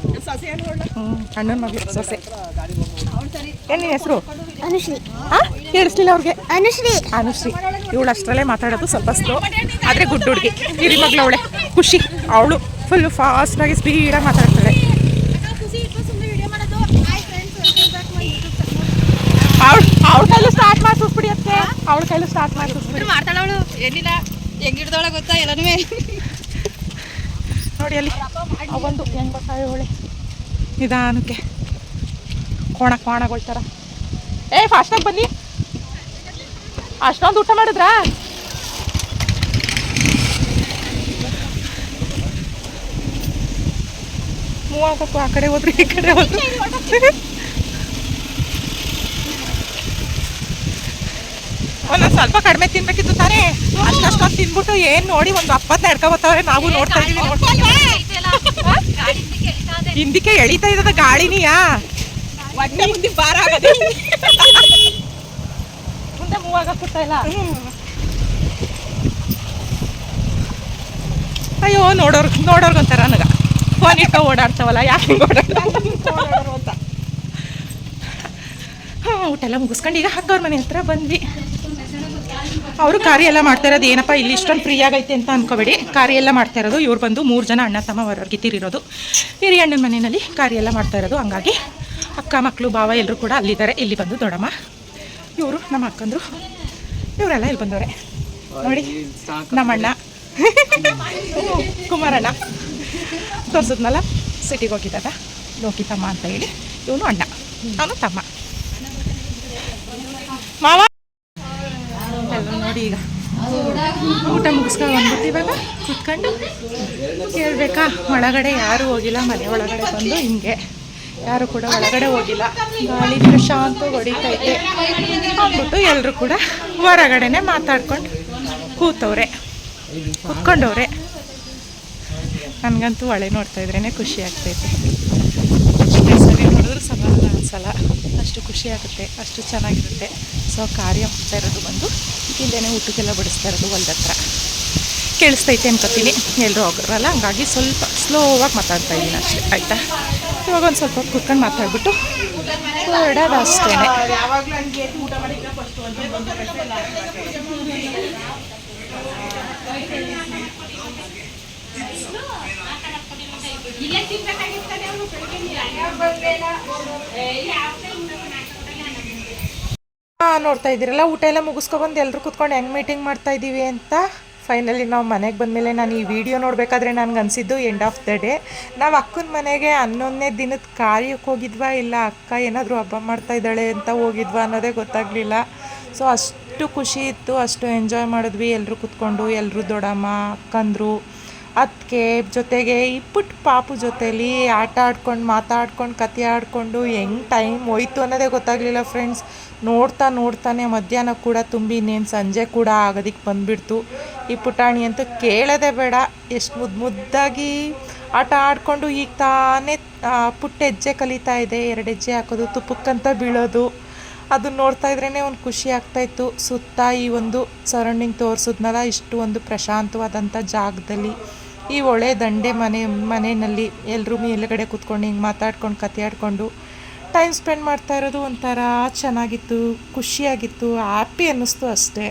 ದೇವಸ್ಥಾನ ಹ್ಞೂ ಅಣ್ಣನ ಮಗಳು ಸೊಸೆ ಏನು ನಿನ್ನ ಹೆಸರು ಅನುಶ್ರೀ ಹಾಂ ಕೇಳಿಸ್ಲಿಲ್ಲ ಅವ್ರಿಗೆ ಅನುಶ್ರೀ ಅನುಶ್ರೀ ಇವಳು ಅಷ್ಟರಲ್ಲೇ ಮಾತಾಡೋದು ಸ್ವಲ್ಪ ಸ್ಲೋ ಆದರೆ ಗುಡ್ ಹುಡುಗಿ ಹಿರಿ ಮಗಳು ಅವಳೆ ಖುಷಿ ಅವಳು ಫುಲ್ ಫಾಸ್ಟಾಗಿ ಸ್ಪೀಡಾಗಿ ಮಾತಾಡ್ತಾಳೆ ಅವಳು ಅವಳ ಕೈಲೂ ಸ್ಟಾರ್ಟ್ ಮಾಡಿ ಸುಸ್ಬಿಡಿ ಅದಕ್ಕೆ ಅವಳ ಕೈಲಿ ಸ್ಟಾರ್ಟ್ ಮಾಡ್ತಿದ್ರು ಮಾಡ್ತಾಳವಳು ಏನಿಲ್ಲ ಹೆಂಗ್ ಹಿಡ್ದವಳ ಗೊತ್ತಾ ಎಲ್ಲನೂ ನೋಡಿ ಅಲ್ಲಿ ಅವೊಂದು ಹೆಂಗ್ ಬರ್ತಾವೆ ಅವಳೆ ನಿಧಾನಕ್ಕೆ. ಕೋಣ ಕೋಣಗೊಳ್ತಾರ. ಏ ಫಾಸ್ಟಾಗಿ ಬನ್ನಿ. ಅಷ್ಟೊಂದು ಊಟ ಮಾಡಿದ್ರಾ? ಮೂವಾಗ ಆಗಬೇಕು ಆ ಕಡೆ ಹೋದ್ರಿ ಈ ಕಡೆ ಹೋದ್ರು. ಒಂದೊಂದು ಸ್ವಲ್ಪ ಕಡಿಮೆ ತಿನ್ಬೇಕಿತ್ತು ತಾನೇ. ಅಷ್ಟಷ್ಟೊಂದು ತಿನ್ಬಿಟ್ಟು ಏನು ನೋಡಿ ಒಂದು ಅಪ್ಪತ್ತ ನಡ್ಕೊಬತ್ತವ್ರೆ ನಾವು ನೋಡ್ತಾ ಇದೀವಿ ನೋಡ್ತಾ ಹಿಂದಕ್ಕೆ ಎಳಿತಾ ಇದ್ದದ ಗಾಳಿನಿಯಾ? ಹೊಟ್ಟೆ ಮುಂದೆ ಬಾರ ಆಗದೆ. ಮುಂದೆ ಮೂವ್ ಆಗಕ್ಕಿರ್ತಾ ಇಲ್ಲ? ಅಯ್ಯೋ ನೋಡೋರ್ ನೋಡೋರ್ಗೊಂತಾರ ನನಗ ಫೋನ್ ಇಟ್ಟ ಓಡಾಡ್ತಾವಲ್ಲ ಯಾಕೆ ಓಡಾಡ್ತಾವ? ಅಂತ. ಹಾಂ ಊಟ ಎಲ್ಲ ಮುಗಿಸ್ಕೊಂಡು ಈಗ ಹಾಕೋರ್ ಮನೆ ಹತ್ರ ಬಂದ್ವಿ. ಅವರು ಕಾರ್ಯ ಎಲ್ಲ ಮಾಡ್ತಾ ಇರೋದು ಏನಪ್ಪ? ಇಲ್ಲಿ ಇಷ್ಟೊಂದು ಫ್ರೀ ಆಗೈತೆ ಅಂತ ಅನ್ಕೋಬೇಡಿ. ಕಾರ್ಯ ಎಲ್ಲ ಮಾಡ್ತಾ ಇರೋದು. ಇವ್ರು ಬಂದು ಮೂರು ಜನ ಅಣ್ಣ ತಮ್ಮ ಅವರವ್ರಿಗೆ ತಿರಿರೋದು. ಹಿರಿಯ ಅಣ್ಣನ ಮನೆಯಲ್ಲಿ ಕಾರ್ಯ ಎಲ್ಲ ಮಾಡ್ತಾ ಇರೋದು. ಹಂಗಾಗಿ ಅಕ್ಕ ಮಕ್ಕಳು ಭಾವ ಎಲ್ಲರೂ ಕೂಡ ಅಲ್ಲಿದ್ದಾರೆ. ಇಲ್ಲಿ ಬಂದು ದೊಡ್ಡಮ್ಮ, ಇವರು ನಮ್ಮ ಅಕ್ಕಂದ್ರು, ಇವರೆಲ್ಲ ಇಲ್ಲಿ ಬಂದವ್ರೆ. ನೋಡಿ, ನಮ್ಮಣ್ಣ. ಕುಮಾರಣ್ಣ. ತೋರಿಸಿದ್ನಲ್ಲ? ಸಿಟಿಗೆ ಹೋಗಿದ್ದಾಗ ಲೋಕಿತಮ್ಮ ಅಂತ ಹೇಳಿ. ಇವನು ಅಣ್ಣ. ಅವನು ತಮ್ಮ. ಮಾವ? ನೋಡಿ ಈಗ. ಊಟ ಮುಗಿಸ್ಕೊಂಡು ಇವಾಗ ಕುತ್ಕೊಂಡು ಕೇಳಬೇಕಾ? ಒಳಗಡೆ ಯಾರು ಹೋಗಿಲ್ಲ, ಮನೆ ಒಳಗಡೆ ಬಂದು ಹಿಂಗೆ. ಯಾರು ಕೂಡ ಒಳಗಡೆ ಹೋಗಿಲ್ಲ. ಗಾಳಿ ಪ್ರಶಾಂತ ಹೊಡಿತೈತೆ. ಅಂದ್ಬಿಟ್ಟು ಎಲ್ಲರೂ ಕೂಡ ಹೊರಗಡೆನೆ ಮಾತಾಡ್ಕೊಂಡು ಕೂತವ್ರೆ. ಕುತ್ಕೊಂಡವ್ರೆ. ನನಗಂತೂ ಹೊಳೆ ನೋಡ್ತಾ ಇದ್ರೇ ಖುಷಿ ಆಗ್ತೈತೆ. ಸರಿ ನೋಡಿದ್ರು ಸಮಾಧಾನ ಅನ್ಸಲ್ಲ. ಅಷ್ಟು ಖುಷಿ ಆಗುತ್ತೆ, ಅಷ್ಟು ಚೆನ್ನಾಗಿರುತ್ತೆ. ಸೊ ಕಾರ್ಯ ಮಾಡ್ತಾ ಇರೋದು ಬಂದು ಇಲ್ಲೇ ಊಟಕ್ಕೆಲ್ಲ ಬಡಿಸ್ತಾ ಇರೋದು ಹೊಲ್ದ ಹತ್ರ ಕೇಳಿಸ್ತೈತೆ ಅನ್ಕೋತೀನಿ. ಎಲ್ಲರೂ ಹೋಗೋರಲ್ಲ ಹಂಗಾಗಿ ಸ್ವಲ್ಪ ಸ್ಲೋವಾಗಿ ಮಾತಾಡ್ತಾ ಇದ್ದೀನಿ ಅಷ್ಟೇ, ಆಯಿತಾ? ಇವಾಗ ಒಂದು ಸ್ವಲ್ಪ ಕುತ್ಕೊಂಡು ಮಾತಾಡ್ಬಿಟ್ಟು ಹೊರಡೋದು ಅಷ್ಟೇ ನೋಡ್ತಾ ಇದ್ದೀರಲ್ಲ, ಊಟ ಎಲ್ಲ ಮುಗಿಸ್ಕೊಬಂದು ಎಲ್ಲರೂ ಕುತ್ಕೊಂಡು ಹೆಂಗೆ ಮೀಟಿಂಗ್ ಮಾಡ್ತಾ ಇದ್ದೀವಿ ಅಂತ. ಫೈನಲಿ ನಾವು ಮನೆಗೆ ಬಂದಮೇಲೆ ನಾನು ಈ ವಿಡಿಯೋ ನೋಡಬೇಕಾದ್ರೆ ನನಗೆ ಅನಿಸಿದ್ದು ಎಂಡ್ ಆಫ್ ದ ಡೇ ನಾವು ಅಕ್ಕನ ಮನೆಗೆ ಹನ್ನೊಂದನೇ ದಿನದ ಕಾರ್ಯಕ್ಕೆ ಹೋಗಿದ್ವಾ ಇಲ್ಲ ಅಕ್ಕ ಏನಾದರೂ ಹಬ್ಬ ಮಾಡ್ತಾ ಇದ್ದಾಳೆ ಅಂತ ಹೋಗಿದ್ವಾ ಅನ್ನೋದೇ ಗೊತ್ತಾಗಲಿಲ್ಲ. ಸೊ ಅಷ್ಟು ಖುಷಿ ಇತ್ತು, ಅಷ್ಟು ಎಂಜಾಯ್ ಮಾಡಿದ್ವಿ. ಎಲ್ಲರೂ ಕುತ್ಕೊಂಡು ಎಲ್ಲರೂ ದೊಡ್ಡಮ್ಮ, ಅಕ್ಕಂದರು ಅದಕ್ಕೆ ಜೊತೆಗೆ ಈ ಪುಟ್ಟ ಪಾಪು ಜೊತೇಲಿ ಆಟ ಆಡ್ಕೊಂಡು ಮಾತಾಡ್ಕೊಂಡು ಕತೆ ಆಡಿಕೊಂಡು ಹೆಂಗೆ ಟೈಮ್ ಹೋಯ್ತು ಅನ್ನೋದೇ ಗೊತ್ತಾಗಲಿಲ್ಲ ಫ್ರೆಂಡ್ಸ್ ನೋಡ್ತಾ ನೋಡ್ತಾನೆ ಮಧ್ಯಾಹ್ನ ಕೂಡ ತುಂಬಿ, ಇನ್ನೇನು ಸಂಜೆ ಕೂಡ ಆಗೋದಕ್ಕೆ ಬಂದುಬಿಡ್ತು. ಈ ಪುಟಾಣಿ ಅಂತೂ ಕೇಳೋದೇ ಬೇಡ. ಎಷ್ಟು ಮುದ್ದು ಮುದ್ದಾಗಿ ಆಟ ಆಡಿಕೊಂಡು ಈಗ ತಾನೇ ಪುಟ್ಟ ಹೆಜ್ಜೆ ಕಲಿತಾ ಇದೆ. ಎರಡು ಹೆಜ್ಜೆ ಹಾಕೋದು ತುಪ್ಪಕ್ಕಂತ ಬೀಳೋದು. ಅದನ್ನ ನೋಡ್ತಾ ಇದ್ರೇ ಒಂದು ಖುಷಿ ಆಗ್ತಾಯಿತ್ತು ಸುತ್ತ ಈ ಒಂದು ಸರೌಂಡಿಂಗ್ ತೋರಿಸಿದ್ನಲ್ಲ, ಇಷ್ಟು ಒಂದು ಪ್ರಶಾಂತವಾದಂಥ ಜಾಗದಲ್ಲಿ. ಈ ಒಳ್ಳೆ ದಂಡೆ ಮನೆ ಮನೆಯಲ್ಲಿ ಎಲ್ಲರೂ ಮೇಲುಗಡೆ ಕೂತ್ಕೊಂಡು ಹಿಂಗೆ ಮಾತಾಡ್ಕೊಂಡು ಕತೆ ಆಡ್ಕೊಂಡು ಟೈಮ್ ಸ್ಪೆಂಡ್ ಮಾಡ್ತಾ ಇರೋದು ಒಂಥರ ಚೆನ್ನಾಗಿತ್ತು ಖುಷಿಯಾಗಿತ್ತು ಹ್ಯಾಪಿ ಅನ್ನಿಸ್ತು ಅಷ್ಟೇ.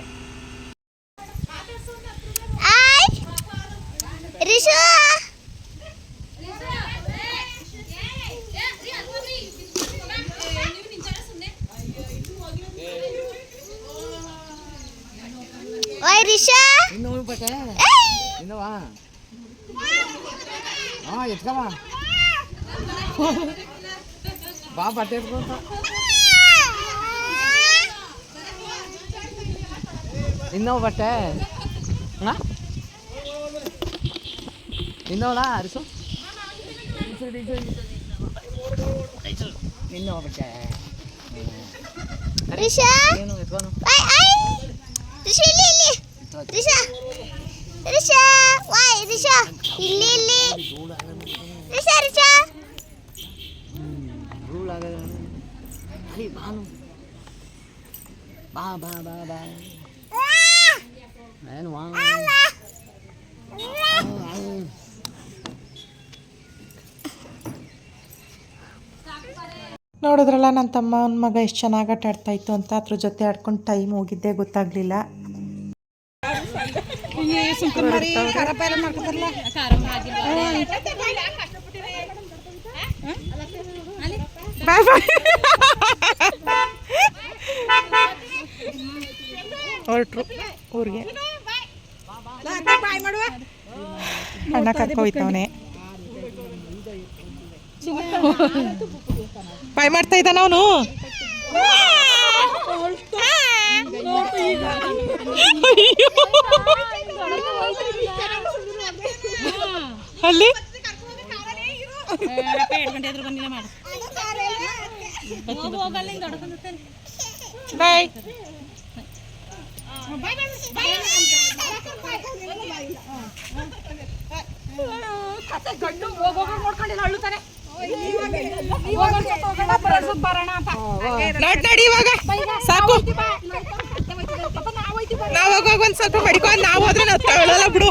ಓಯ್ ರಿಷಾ! ಇನ್ನು ಬಟ್ಟೆ ಏಯ್! ಇನ್ನವಾ ಹಾಂ ಎತ್ಕಮ್ಮ ಬಾ ಬಟ್ಟೆ ಎತ್ಕೊಂತ ಇನ್ನೋ ಬಟ್ಟೆ ಹಾಂ ಇನ್ನೋಲ್ಲ ಅರಿಸು ಇನ್ನೋ ಬಟ್ಟೆ ರಿಷಾ ಏನು ಎತ್ಕೊನು ಓಯ್ ಆಯ್ ರಿಷಾ ಇಲ್ಲಿ ಇಲ್ಲಿ ರಿಷಾ ಇಲ್ಲಿ ಇಲ್ಲಿ. ರಿಷಾ ರಿಷಾ. ಅರಿ ಬಾನು ಬಾ ಬಾ ಬಾ ಬಾ. ಏನು ವಾ ನೋಡಿದ್ರಲ್ಲ ನನ್ನ ತಮ್ಮನ ಮಗ ಎಷ್ಟು ಚೆನ್ನಾಗಿ ಆಟ ಆಡ್ತಾ ಇತ್ತು ಅಂತ? ಅದ್ರ ಜೊತೆ ಆಡ್ಕೊಂಡು ಟೈಮ್ ಹೋಗಿದ್ದೆ ಗೊತ್ತಾಗ್ಲಿಲ್ಲ. ಬಾಯ್ ಬಾಯ್ ಹೊರಟ್ರು ಊರಿಗೆ. ಅಣ್ಣ ಕರ್ಕೋಯ್ತವನೆ. ಬಾಯ್ ಮಾಡ್ತಾ ಇದ್ದಾನ ಅವನು? ಅಲ್ಲಿ? ಬಾಯ್ ಇವಾಗ. ಸಾಕು. ನಾವ್ ಹೋಗುವಾಗ ಒಂದ್ ಸ್ವಲ್ಪ ಮಡಿಕೋ ನಾವ್ ಹೋದ್ರೆ ನಾವು ತಗೊಳ್ಳಲ್ಲ ಬಿಡು.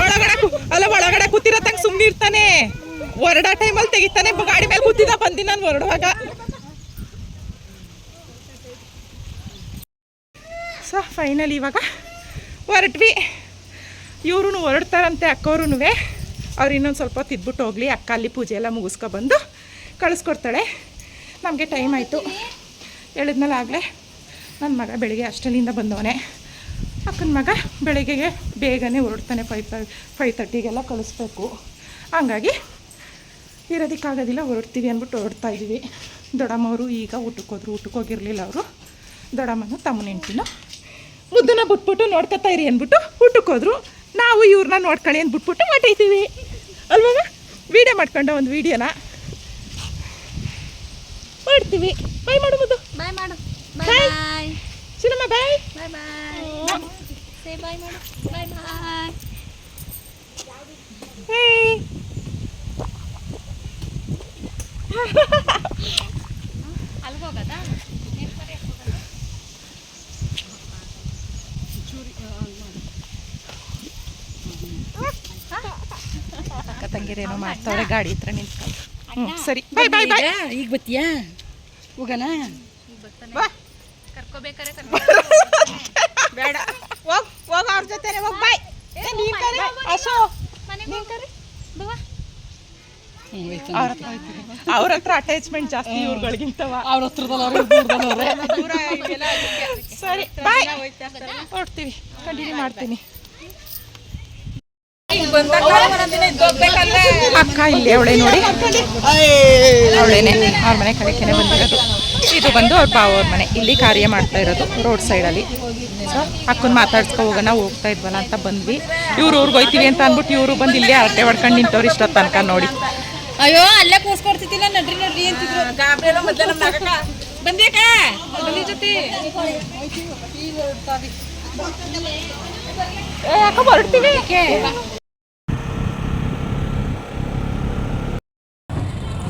ಒಳಗಡೆ ಕು- ಅಲ್ಲ, ಒಳಗಡೆ ಕೂತಿರತ್ತಂಗ ಸುಮ್ಮನೆ ಇರ್ತಾನೆ. ಹೊರಡ ಟೈಮಲ್ಲಿ ತೆಗಿತಾನೆ ಗಾಡಿ ಮೇಲೆ ಕೂತಿದ್ದ ಬಂದಿ ನಾನು ಹೊರಡುವಾಗ. ಸೊ ಫೈನಲ್ ಇವಾಗ ಹೊರಟ್ವಿ. ಇವ್ರು ಹೊರಡ್ತಾರಂತೆ ಅಕ್ಕವ್ರೂ ಅವ್ರು ಇನ್ನೊಂದು ಸ್ವಲ್ಪ ತಿದ್ಬಿಟ್ಟು ಹೋಗ್ಲಿ ಹೋಗಲಿ, ಅಕ್ಕ ಅಲ್ಲಿ ಪೂಜೆ ಎಲ್ಲ ಮುಗಿಸ್ಕೊಬಂದು ಕಳಿಸ್ಕೊಡ್ತಾಳೆ. ನಮಗೆ ಟೈಮ್ ಆಯಿತು. ಹೇಳಿದ್ಮೇಲೆ ಆಗಲೇ ನನ್ನ ಮಗ ಬೆಳಿಗ್ಗೆ ಅಷ್ಟಲ್ಲಿಂದ ಬಂದವನೇ. ಅಕ್ಕನ ಮಗ ಬೆಳಿಗ್ಗೆಗೆ ಬೇಗನೆ ಹೊರಡ್ತಾನೆ ಫೈವ್ ಫೈವ್ ತರ್ಟಿಗೆಲ್ಲ ಕಳಿಸ್ಬೇಕು. ಹಂಗಾಗಿ ಇರೋದಕ್ಕಾಗೋದಿಲ್ಲ ಹೊರಡ್ತೀವಿ ಅಂದ್ಬಿಟ್ಟು ಹೊರಡ್ತಾ ಇದ್ದೀವಿ. ದೊಡ್ಡಮ್ಮವರು ಈಗ ಊಟಕ್ಕೆ ಹೋದ್ರು, ಊಟಕ್ಕೆ ಹೋಗಿರಲಿಲ್ಲ ಅವರು. ದೊಡ್ಡಮ್ಮನ ತಮ್ಮನ ಹೆಂಡ್ತಿನ ಮುದ್ದನ್ನ ಬಿಟ್ಬಿಟ್ಟು ನೋಡ್ಕೊತಾ ಇರಿ ಅಂದ್ಬಿಟ್ಟು ಊಟಕ್ಕೆ ಹೋದ್ರು. ನಾವು ಇವ್ರನ್ನ ನೋಡ್ಕೊಳ್ಳಿ ಅಂದ್ಬಿಟ್ಬಿಟ್ಟು ಹೊಟ್ಟೈತೀವಿ ಅಲ್ವಾ ವೀಡಿಯೋ ಮಾಡ್ಕೊಂಡ ಒಂದು ವೀಡಿಯೋನ ಮಾಡ್ತೀವಿ. ಬಾಯ್ ಮಾಡು ಮುದ್ದು ಬಾಯ್ ಮಾಡು. ಬಾಯ್ ಚಿನ್ನಮ್ಮ ಬಾಯ್ ಬಾಯ್ ಬಾಯ್ ಸೇ ಬಾಯ್ ಮಾಡು. ಬಾಯ್ ಬಾಯ್ ಹೋಗೋದಾ? ಅಕ್ಕ ತಂಗಿರೇನೋ ಮಾಡ್ತಾವ್ರೆ ಗಾಡಿ ಹತ್ರ ನಿಂತ್ಕೊಂಡು. ಹ್ಞೂ ಸರಿ. ಬಾಯ್ ಬಾಯ್ ಬಾಯ್ ಈಗ. ಬತ್ತೀಯಾ ಹೋಗಣ. ಕರ್ಕೋಬೇಕಾರೆ ಬೇಡ. ಹೋಗ್ ಹೋಗ ಅವ್ರ ಜೊತೆ ಹೋಗ್ ಬಾಯ್. ನೀನ್ ಕರೆ. ಅಶೋ. ಬವ್ವ ಅವ್ರ ಹತ್ರ ಹತ್ರ ಅಟ್ಯಾಚ್ಮೆಂಟ್ ಜಾಸ್ತಿ ಇವ್ರುಗಳಿಗಿಂತವ. ಅವ್ರ ಹತ್ರದಲ್ಲ ಸರಿ ಬಾಯ್ ಹೊರಡ್ತೀವಿ. ಕಂಟಿನ್ಯೂ ಮಾಡ್ತೀನಿ. ಅಕ್ಕ ಇಲ್ಲಿ ಅವಳೆ ನೋಡಿ. ಅವಳೇನೆ ಅವ್ರ ಮನೆ ಕಡೆಕೇನೆ ಬಂದಿರೋದು. ಇದು ಬಂದು ಅವ್ರ ಬಾವ ಅವ್ರ ಮನೆ. ಇಲ್ಲಿ ಕಾರ್ಯ ಮಾಡ್ತಾ ಇರೋದು ರೋಡ್ ಸೈಡಲ್ಲಿ ಸೊ ಅಕ್ಕನ ಮಾತಾಡ್ಸ್ಕೊ ಹೋಗೋಣ ಹೋಗ್ತಾ ಇದ್ವಲ್ಲ ಅಂತ ಬಂದ್ವಿ. ಇವ್ರು ಊರಿಗೆ ಹೋಯ್ತೀವಿ ಅಂತ ಅಂದ್ಬಿಟ್ಟು ಇವರು ಬಂದು ಇಲ್ಲೇ ಅರಟೆ ಹೊಡ್ಕೊಂಡು ನಿಂತವ್ರು ಇಷ್ಟ ತನಕ ನೋಡಿ. ಅಯ್ಯೋ ಅಲ್ಲೇ ಕೂಸ್ಕೊಡ್ತಿದ್ದಿಲ್ಲ ನಡ್ರಿ ನಡ್ರಿ ಅಂತಿದ್ರು. ಮೊದ್ಲ ನಮ್ಮ ಬಂದ್ಯಾಕ ಜೊತೆ. ಅಕ್ಕ ಹೊರಡ್ತೀವಿ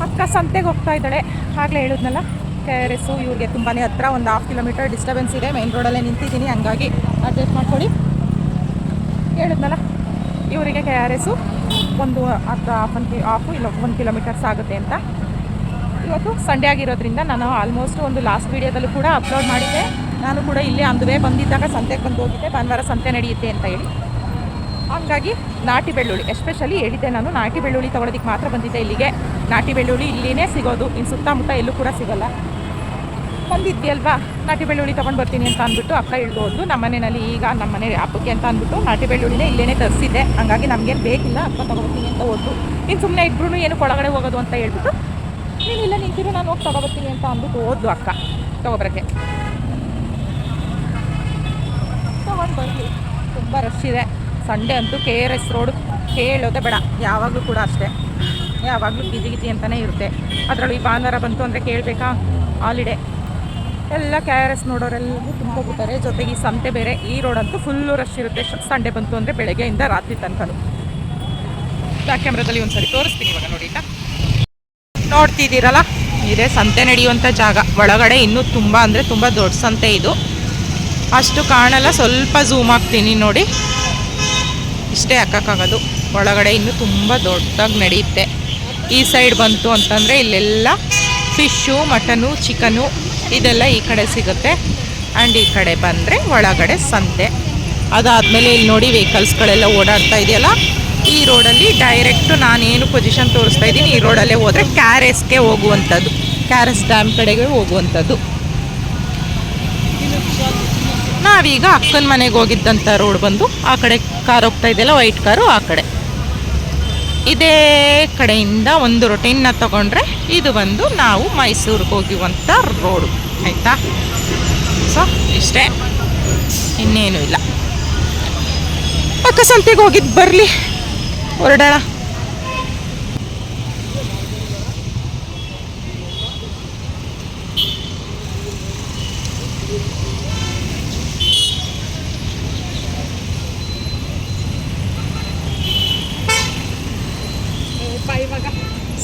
ಅಕ್ಕ ಸಂತೆಗೆ ಹೋಗ್ತಾ ಇದ್ದಾಳೆ. ಆಗಲೇ ಹೇಳಿದ್ನಲ್ಲ ಕೆ ಆರ್ ಎಸ್ಸು ಇವ್ರಿಗೆ ತುಂಬಾ ಹತ್ರ ಒಂದು ಹಾಫ್ ಕಿಲೋಮೀಟರ್ ಡಿಸ್ಟರ್ಬೆನ್ಸ್ ಇದೆ. ಮೈನ್ ರೋಡಲ್ಲೇ ನಿಂತಿದ್ದೀನಿ, ಹಂಗಾಗಿ ಅಡ್ಜಸ್ಟ್ ಮಾಡ್ಕೊಳ್ಳಿ. ಹೇಳಿದ್ನಲ್ಲ, ಇವರಿಗೆ ಕೆ ಆರ್ ಎಸ್ಸು ಒಂದು ಅರ್ಧ ಹಾಫ್ ಒನ್ ಕಿ ಹಾಫು ಇಲ್ಲ ಒಂದು ಕಿಲೋಮೀಟರ್ಸ್ ಆಗುತ್ತೆ ಅಂತ. ಇವತ್ತು ಸಂಡೇ ಆಗಿರೋದ್ರಿಂದ ನಾನು ಆಲ್ಮೋಸ್ಟ್ ಒಂದು ಲಾಸ್ಟ್ ವೀಡಿಯೋದಲ್ಲೂ ಕೂಡ ಅಪ್ಲೋಡ್ ಮಾಡಿದ್ದೆ. ನಾನು ಕೂಡ ಇಲ್ಲೇ ಅಂದುವೆ ಬಂದಿದ್ದಾಗ ಸಂತೆಗೆ ಬಂದು ಹೋಗಿದ್ದೆ. ಭಾನುವಾರ ಸಂತೆ ನಡೆಯುತ್ತೆ ಅಂತ ಹೇಳಿ. ಹಂಗಾಗಿ ನಾಟಿ ಬೆಳ್ಳುಳ್ಳಿ ಎಸ್ಪೆಷಲಿ ಹೇಳಿದ್ದೆ ನಾನು ನಾಟಿ ಬೆಳ್ಳುಳ್ಳಿ ತೊಗೊಳೋದಕ್ಕೆ ಮಾತ್ರ ಬಂದಿದ್ದೆ ಇಲ್ಲಿಗೆ. ನಾಟಿ ಬೆಳ್ಳುಳ್ಳಿ ಇಲ್ಲಿನೇ ಸಿಗೋದು ಇನ್ನು ಸುತ್ತಮುತ್ತ ಎಲ್ಲೂ ಕೂಡ ಸಿಗೋಲ್ಲ. ಬಂದಿದ್ವಿ ಅಲ್ವಾ ನಾಟಿ ಬೆಳ್ಳುಳ್ಳಿ ತೊಗೊಂಡು ಬರ್ತೀನಿ ಅಂತ ಅಂದ್ಬಿಟ್ಟು ಅಕ್ಕ ಹೇಳ್ಬೋದು, ನಮ್ಮ ಮನೆಯಲ್ಲಿ ಈಗ ನಮ್ಮ ಮನೆ ಹಬ್ಬಕ್ಕೆ ಅಂತ ಅಂದ್ಬಿಟ್ಟು ನಾಟಿ ಬೆಳ್ಳುಳ್ಳಿನೇ ಇಲ್ಲೇ ತರಿಸಿದ್ದೆ. ಹಂಗಾಗಿ ನಮಗೇನು ಬೇಕಿಲ್ಲ, ಅಕ್ಕ ತೊಗೊಬರ್ತೀನಿ ಅಂತ ಹೋದ್ರು. ಇನ್ನು ಸುಮ್ಮನೆ ಇಬ್ಬರು ಏನು ಒಳಗಡೆ ಹೋಗೋದು ಅಂತ ಹೇಳ್ಬಿಟ್ಟು ನೀನು ಇಲ್ಲ ನಿಂತಿರು, ನಾನು ಹೋಗಿ ತೊಗೊಬರ್ತೀನಿ ಅಂತ ಅಂದ್ಬಿಟ್ಟು ಹೋದ್ಲು ಅಕ್ಕ ತೊಗೊಬರಕ್ಕೆ. ತೊಗೊಂಡು ಬರಲಿ. ತುಂಬ ರಶ್ ಇದೆ. ಸಂಡೇ ಅಂತೂ ಕೆ ಆರ್ ಎಸ್ ರೋಡ್ ಕೇಳೋದೇ ಬೇಡ. ಯಾವಾಗಲೂ ಕೂಡ ಅಷ್ಟೇ. ಯಾವಾಗಲೂ ಬಿಜಿ ಗಿಜಿ ಅಂತಲೇ ಇರುತ್ತೆ. ಅದರಲ್ಲೂ ಈ ಭಾನುವಾರ ಬಂತು ಅಂದರೆ ಕೇಳಬೇಕಾ? ಹಾಲಿಡೇ ಎಲ್ಲ ಕೆ ಆರ್ ಎಸ್ ನೋಡೋರೆಲ್ಲರೂ ತುಂಬೋಗ್ಬಿಡ್ತಾರೆ ಜೊತೆಗೆ ಈ ಸಂತೆ ಬೇರೆ, ಈ ರೋಡ್ ಅಂತೂ ಫುಲ್ಲು ರಶ್ ಇರುತ್ತೆ. ಸಂಡೇ ಬಂತು ಅಂದರೆ ಬೆಳಗ್ಗೆಯಿಂದ ರಾತ್ರಿ ತನಕನೂ. ಬ್ಯಾಕ್ ಕ್ಯಾಮ್ರಾದಲ್ಲಿ ಒಂದು ಸರಿ ತೋರಿಸ್ತೀನಿ ಇವಾಗ ನೋಡಿ ನೋಡ್ತಿದ್ದೀರಲ್ಲ? ಇದೇ ಸಂತೆ ನಡೆಯುವಂಥ ಜಾಗ. ಒಳಗಡೆ ಇನ್ನೂ ತುಂಬ ಅಂದರೆ ತುಂಬ ದೊಡ್ಡ ಸಂತೆ ಇದು. ಅಷ್ಟು ಕಾಣಲ್ಲ. ಸ್ವಲ್ಪ ಝೂಮ್ ಆಗ್ತೀನಿ ನೋಡಿ. ಇಷ್ಟೇ ಹಾಕೋಕ್ಕಾಗೋದು. ಒಳಗಡೆ ಇನ್ನೂ ತುಂಬ ದೊಡ್ಡದಾಗಿ ನಡೆಯುತ್ತೆ. ಈ ಸೈಡ್ ಬಂತು ಅಂತಂದರೆ ಇಲ್ಲೆಲ್ಲ ಫಿಶ್ಶು ಮಟನು ಚಿಕನು ಇದೆಲ್ಲ ಈ ಕಡೆ ಸಿಗುತ್ತೆ. ಆ್ಯಂಡ್ ಈ ಕಡೆ ಬಂದರೆ ಒಳಗಡೆ ಸಂತೆ. ಅದಾದಮೇಲೆ ಇಲ್ಲಿ ನೋಡಿ ವೆಹಿಕಲ್ಸ್ಗಳೆಲ್ಲ ಓಡಾಡ್ತಾ ಇದೆಯಲ್ಲ? ಈ ರೋಡಲ್ಲಿ ಡೈರೆಕ್ಟು ನಾನೇನು ಪೊಸಿಷನ್ ತೋರಿಸ್ತಾ ಇದ್ದೀನಿ. ಈ ರೋಡಲ್ಲೇ ಹೋದರೆ ಕ್ಯಾರೆಸ್ಗೆ ಹೋಗುವಂಥದ್ದು. ಕ್ಯಾರೆಸ್ ಡ್ಯಾಮ್ ಕಡೆಗೆ ಹೋಗುವಂಥದ್ದು. ನಾವೀಗ ಅಕ್ಕನ ಮನೆಗೆ ಹೋಗಿದ್ದಂಥ ರೋಡ್ ಬಂದು ಆ ಕಡೆ ಕಾರ್ ಹೋಗ್ತಾ ಇದೆಯಲ್ಲ ವೈಟ್ ಕಾರು ಆ ಕಡೆ. ಇದೇ ಕಡೆಯಿಂದ ಒಂದು ರೊಟೀನ್ನ ತಗೊಂಡ್ರೆ ಇದು ಬಂದು ನಾವು ಮೈಸೂರಿಗೆ ಹೋಗುವಂಥ ರೋಡು ಆಯಿತಾ? ಸೊ ಇಷ್ಟೇ. ಇನ್ನೇನು ಇಲ್ಲ. ಅಕ್ಕ ಸಂತೆಗೆ ಹೋಗಿದ್ದು ಬರಲಿ. ಹೊರಡೋಣ.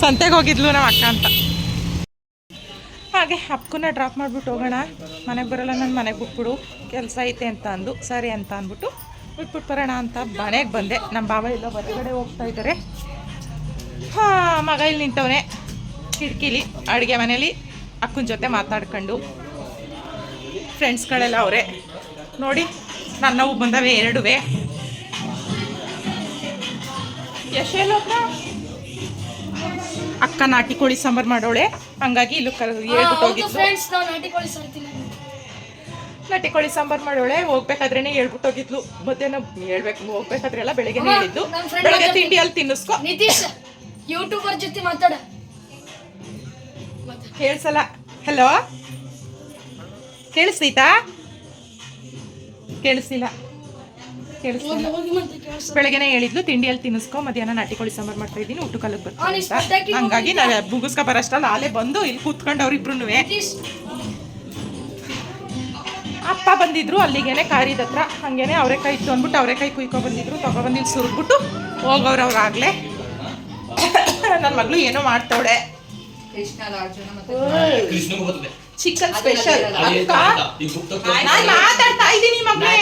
ಸಂತೆಗೆ ಹೋಗಿದ್ಲು ನಮ್ಮ ಅಕ್ಕ ಅಂತ. ಹಾಗೆ ಅಪ್ಪನ ಡ್ರಾಪ್ ಮಾಡಿಬಿಟ್ಟು ಹೋಗೋಣ. ಮನೆಗೆ ಬರೋಲ್ಲ ನನ್ನ ಮನೆಗೆ ಬಿಟ್ಬಿಡು. ಕೆಲಸ ಐತೆ ಅಂತ ಅಂದು, ಸರಿ ಅಂತ ಅಂದ್ಬಿಟ್ಟು ಬಿಟ್ಬಿಟ್ಟು ಬರೋಣ ಅಂತ ಮನೆಗೆ ಬಂದೆ. ನಮ್ಮ ಬಾಬಾ ಇಲ್ಲ ಹೊರಗಡೆ ಹೋಗ್ತಾ ಇದ್ದಾರೆ ಹಾಂ, ಮಗ ಇಲ್ಲಿ ನಿಂತವನೇ. ಕಿಟಕಿಲಿ, ಅಡುಗೆ ಮನೇಲಿ, ಅಕ್ಕನ ಜೊತೆ ಮಾತಾಡ್ಕೊಂಡು. ಫ್ರೆಂಡ್ಸ್ಗಳೆಲ್ಲ ಅವರೇ. ನೋಡಿ ನನ್ನವು ಬಂದವೆ ಎರಡುವೆ. ಯಶೇಲೋಕ ಅಕ್ಕ ನಾಟಿ ಕೋಳಿ ಸಾಂಬಾರು ಮಾಡೋಳೆ. ಹಂಗಾಗಿ ಇಲ್ಲೂ ಕರ್ ಹೇಳ್ಬಿಟ್ಟು ಹೋಗಿದ್ಲು ಫ್ರೆಂಡ್ಸ್ ನಾವು ನಾಟಿ ಕೋಳಿ ಸಾಂಬಾರ್ ನಾಟಿ ಕೋಳಿ ಸಾಂಬಾರು ಮಾಡೋಳೆ. ಹೋಗ್ಬೇಕಾದ್ರೇನೆ ಹೇಳ್ಬಿಟ್ಟು ಹೋಗಿದ್ಲು. ಮಧ್ಯಾಹ್ನ ಹೇಳ್ಬೇಕು ಹೋಗ್ಬೇಕಾದ್ರೆ ಎಲ್ಲ ಬೆಳಗ್ಗೆ ಹೇಳಿದ್ದು. ನನ್ friend ಬೆಳಗ್ಗೆ ತಿಂಡಿ ಅಲ್ಲಿ ತಿನ್ನಿಸ್ಕೊ. ನಿತೀಶ್ ಯೂಟ್ಯೂಬರ್ ಜೊತೆ ಮಾತಾಡ. ಕೇಳಿಸಲ್ಲ. ಹಲೋ ಕೇಳಿಸ್ತೈತಾ? ಕೇಳಿಸ್ತಿಲ್ಲ. ಕೇಳಿಸ್ತಿಲ್ಲ ಹೋಗಿ ಮತ್ತೆ ಕೇಳಿಸ್. ಬೆಳಗ್ಗೆನೆ ಹೇಳಿದ್ಲು ತಿಂಡಿಯಲ್ಲಿ ತಿನ್ನಿಸ್ಕೊ ಮಧ್ಯಾಹ್ನ ನಾಟಿ ಕೋಳಿ ಸಾಂಬಾರು ಮಾಡ್ತಾ ಇದ್ದೀನಿ ಊಟ ನೀ ಬರ್ತೀನಿ ಹಂಗಾಗಿ? ನಾವು ಮುಗಿಸ್ಕೊ ಬರೋಷ್ಟಲ್ಲ ಆಲೆ ಬಂದು ಇಲ್ಲಿ ಕೂತ್ಕೊಂಡು ಇಬ್ರು ನಿತೀಶ್ ಅಪ್ಪ ಬಂದಿದ್ರು ಅಲ್ಲಿಗೇನೆ ಕಾರಿದ ಹತ್ರ. ಹಂಗೇನೆ ಅವರೆಕಾಯಿ ಇತ್ತು ಅಂದ್ಬಿಟ್ಟು ಅವರೆಕಾಯಿ ಕುಯ್ಕೊ ಬಂದಿದ್ರು. ತಗೊಬಂದು ಇಲ್ಲಿ ಸುರಿದ್ಬಿಟ್ಟು ಹೋಗೋರು ಅವ್ರು ಆಗ್ಲೇ. ನನ್ನ ಮಗಳು ಏನೋ ಮಾಡ್ತಾವಳೆ. ಕೃಷ್ಣ ಚಿಕನ್ ಸ್ಪೆಷಲ್ ಅಕ್ಕ? ನಾನು ಮಾತಾಡ್ತಾ ಇದ್ದೀನಿ ಮಗ್ನೆ.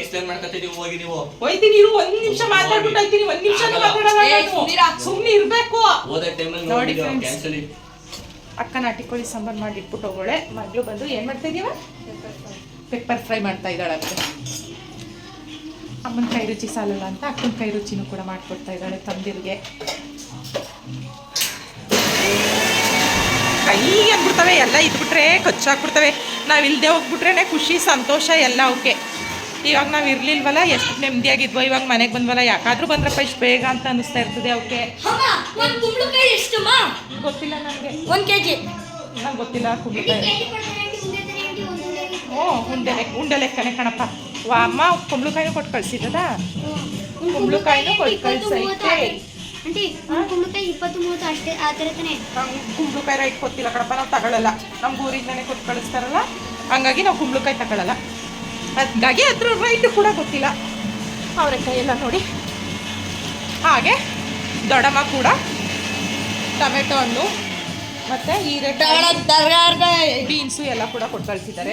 explain ಮಾಡ್ಕತ್ತೆ ನೀವು ಹೋಗಿ ನೀವು. ಹೋಯ್ತೀನಿ ಇರು ಒಂದ್ ನಿಮಿಷ ಮಾತಾಡ್ಬಿಟ್ಟು ಹೋಯ್ತೀನಿ ಒಂದ್ ನಿಮಿಷ ಮಾತಾಡೋಣ ಸುಮ್ಮನೆ ಇರ್ಬೇಕು. ನೋಡಿ. ಕ್ಯಾನ್ಸಲ್ ಅಕ್ಕ ನಾಟಿ ಕೋಳಿ ಸಾಂಬಾರು ಮಾಡಿ ಇಟ್ಬಿಟ್ಟು ಹೋಗೋಳೆ ಮಗಳು ಬಂದು ಏನ್ ಮಾಡ್ತಾ ಇದೀವ? ಪೆಪ್ಪರ್ ಫ್ರೈ ಮಾಡ್ತಾ ಇದ್ದಾಳೆ ಅಕ್ಕ ಅಮ್ಮನ ಕೈ ರುಚಿ ಸಾಲಲ್ಲ ಅಂತ ಅಕ್ಕನ ಕೈ ರುಚಿನೂ ಕೂಡ ಮಾಡ್ಕೊಡ್ತಾ ಇದ್ದಾಳೆ ತಂದಿರಿಗೆ ಕೈಗೆ ಅಂದ್ಬಿಡ್ತವೆ ಎಲ್ಲ ಇದ್ಬಿಟ್ರೆ ಕಚ್ಚಾಕ್ಬಿಡ್ತವೆ ನಾವು ಇಲ್ಲದೆ ಹೋಗ್ಬಿಟ್ರೆ ಖುಷಿ ಸಂತೋಷ ಎಲ್ಲ ಅವಕ್ಕೆ ಇವಾಗ ನಾವು ಇರಲಿಲ್ವಲ್ಲ ಎಷ್ಟು ನೆಮ್ಮದಿಯಾಗಿದ್ವೋ ಇವಾಗ ಮನೆಗೆ ಬಂದ್ವಲ್ಲ ಯಾಕಾದರೂ ಬಂದ್ರಪ್ಪ ಇಷ್ಟು ಬೇಗ ಅಂತ ಅನಿಸ್ತಾ ಇರ್ತದೆ ಅವಕ್ಕೆ ಗೊತ್ತಿಲ್ಲ ನನಗೆ. ಒಂದು ಕೆ. ಜಿ ನಂಗೆ ಗೊತ್ತಿಲ್ಲ ಕುಂಬಳಕಾಯಿ ಓ ಉಂಡೆ ಉಂಡೆ ಲೆಕ್ಕನೆ ಕಣಪ್ಪ. ವಾ ಅಮ್ಮ ಕುಂಬಳಕಾಯಿನೂ ಕೊಟ್ಟು ಕಳ್ಸಿದ್ದದ ಕುಂಬಳಕಾಯಿನೂ ಕೊಟ್ಟು ಕಳ್ಸೈತೆ. ಆಂಟಿ ಕುಂಬಳಕಾಯಿ ಇಪ್ಪತ್ತು ಮೂವತ್ತು ಅಷ್ಟೇ ಆ ಥರ ತಾನೇ? ಕುಂಬಳಕಾಯಿ ರೈಟ್ ಗೊತ್ತಿಲ್ಲ ಕಣಪ್ಪ ನಾವು ತಗೊಳ್ಳಲ್ಲ ನಮ್ಮ ಊರಿಂದನೇ ಕೊಟ್ಟು ಕಳಿಸ್ತಾರಲ್ಲ. ಹಂಗಾಗಿ ನಾವು ಕುಂಬಳಕಾಯಿ ತಗೊಳ್ಳಲ್ಲ ಹಾಗಾಗಿ ಅದ್ರ ರೈಟ್ ಕೂಡ ಗೊತ್ತಿಲ್ಲ. ಅವರೆಕಾಯಿ ಎಲ್ಲ ನೋಡಿ. ಹಾಗೆ ದೊಡಮ್ಮ ಕೂಡ ಟೊಮೆಟೊ ಹಣ್ಣು ಮತ್ತು ಹೀರೆಕಾಯಿ ಬೀನ್ಸು ಎಲ್ಲ ಕೂಡ ಕೊಟ್ಟು ಕಳಿಸಿದ್ದಾರೆ.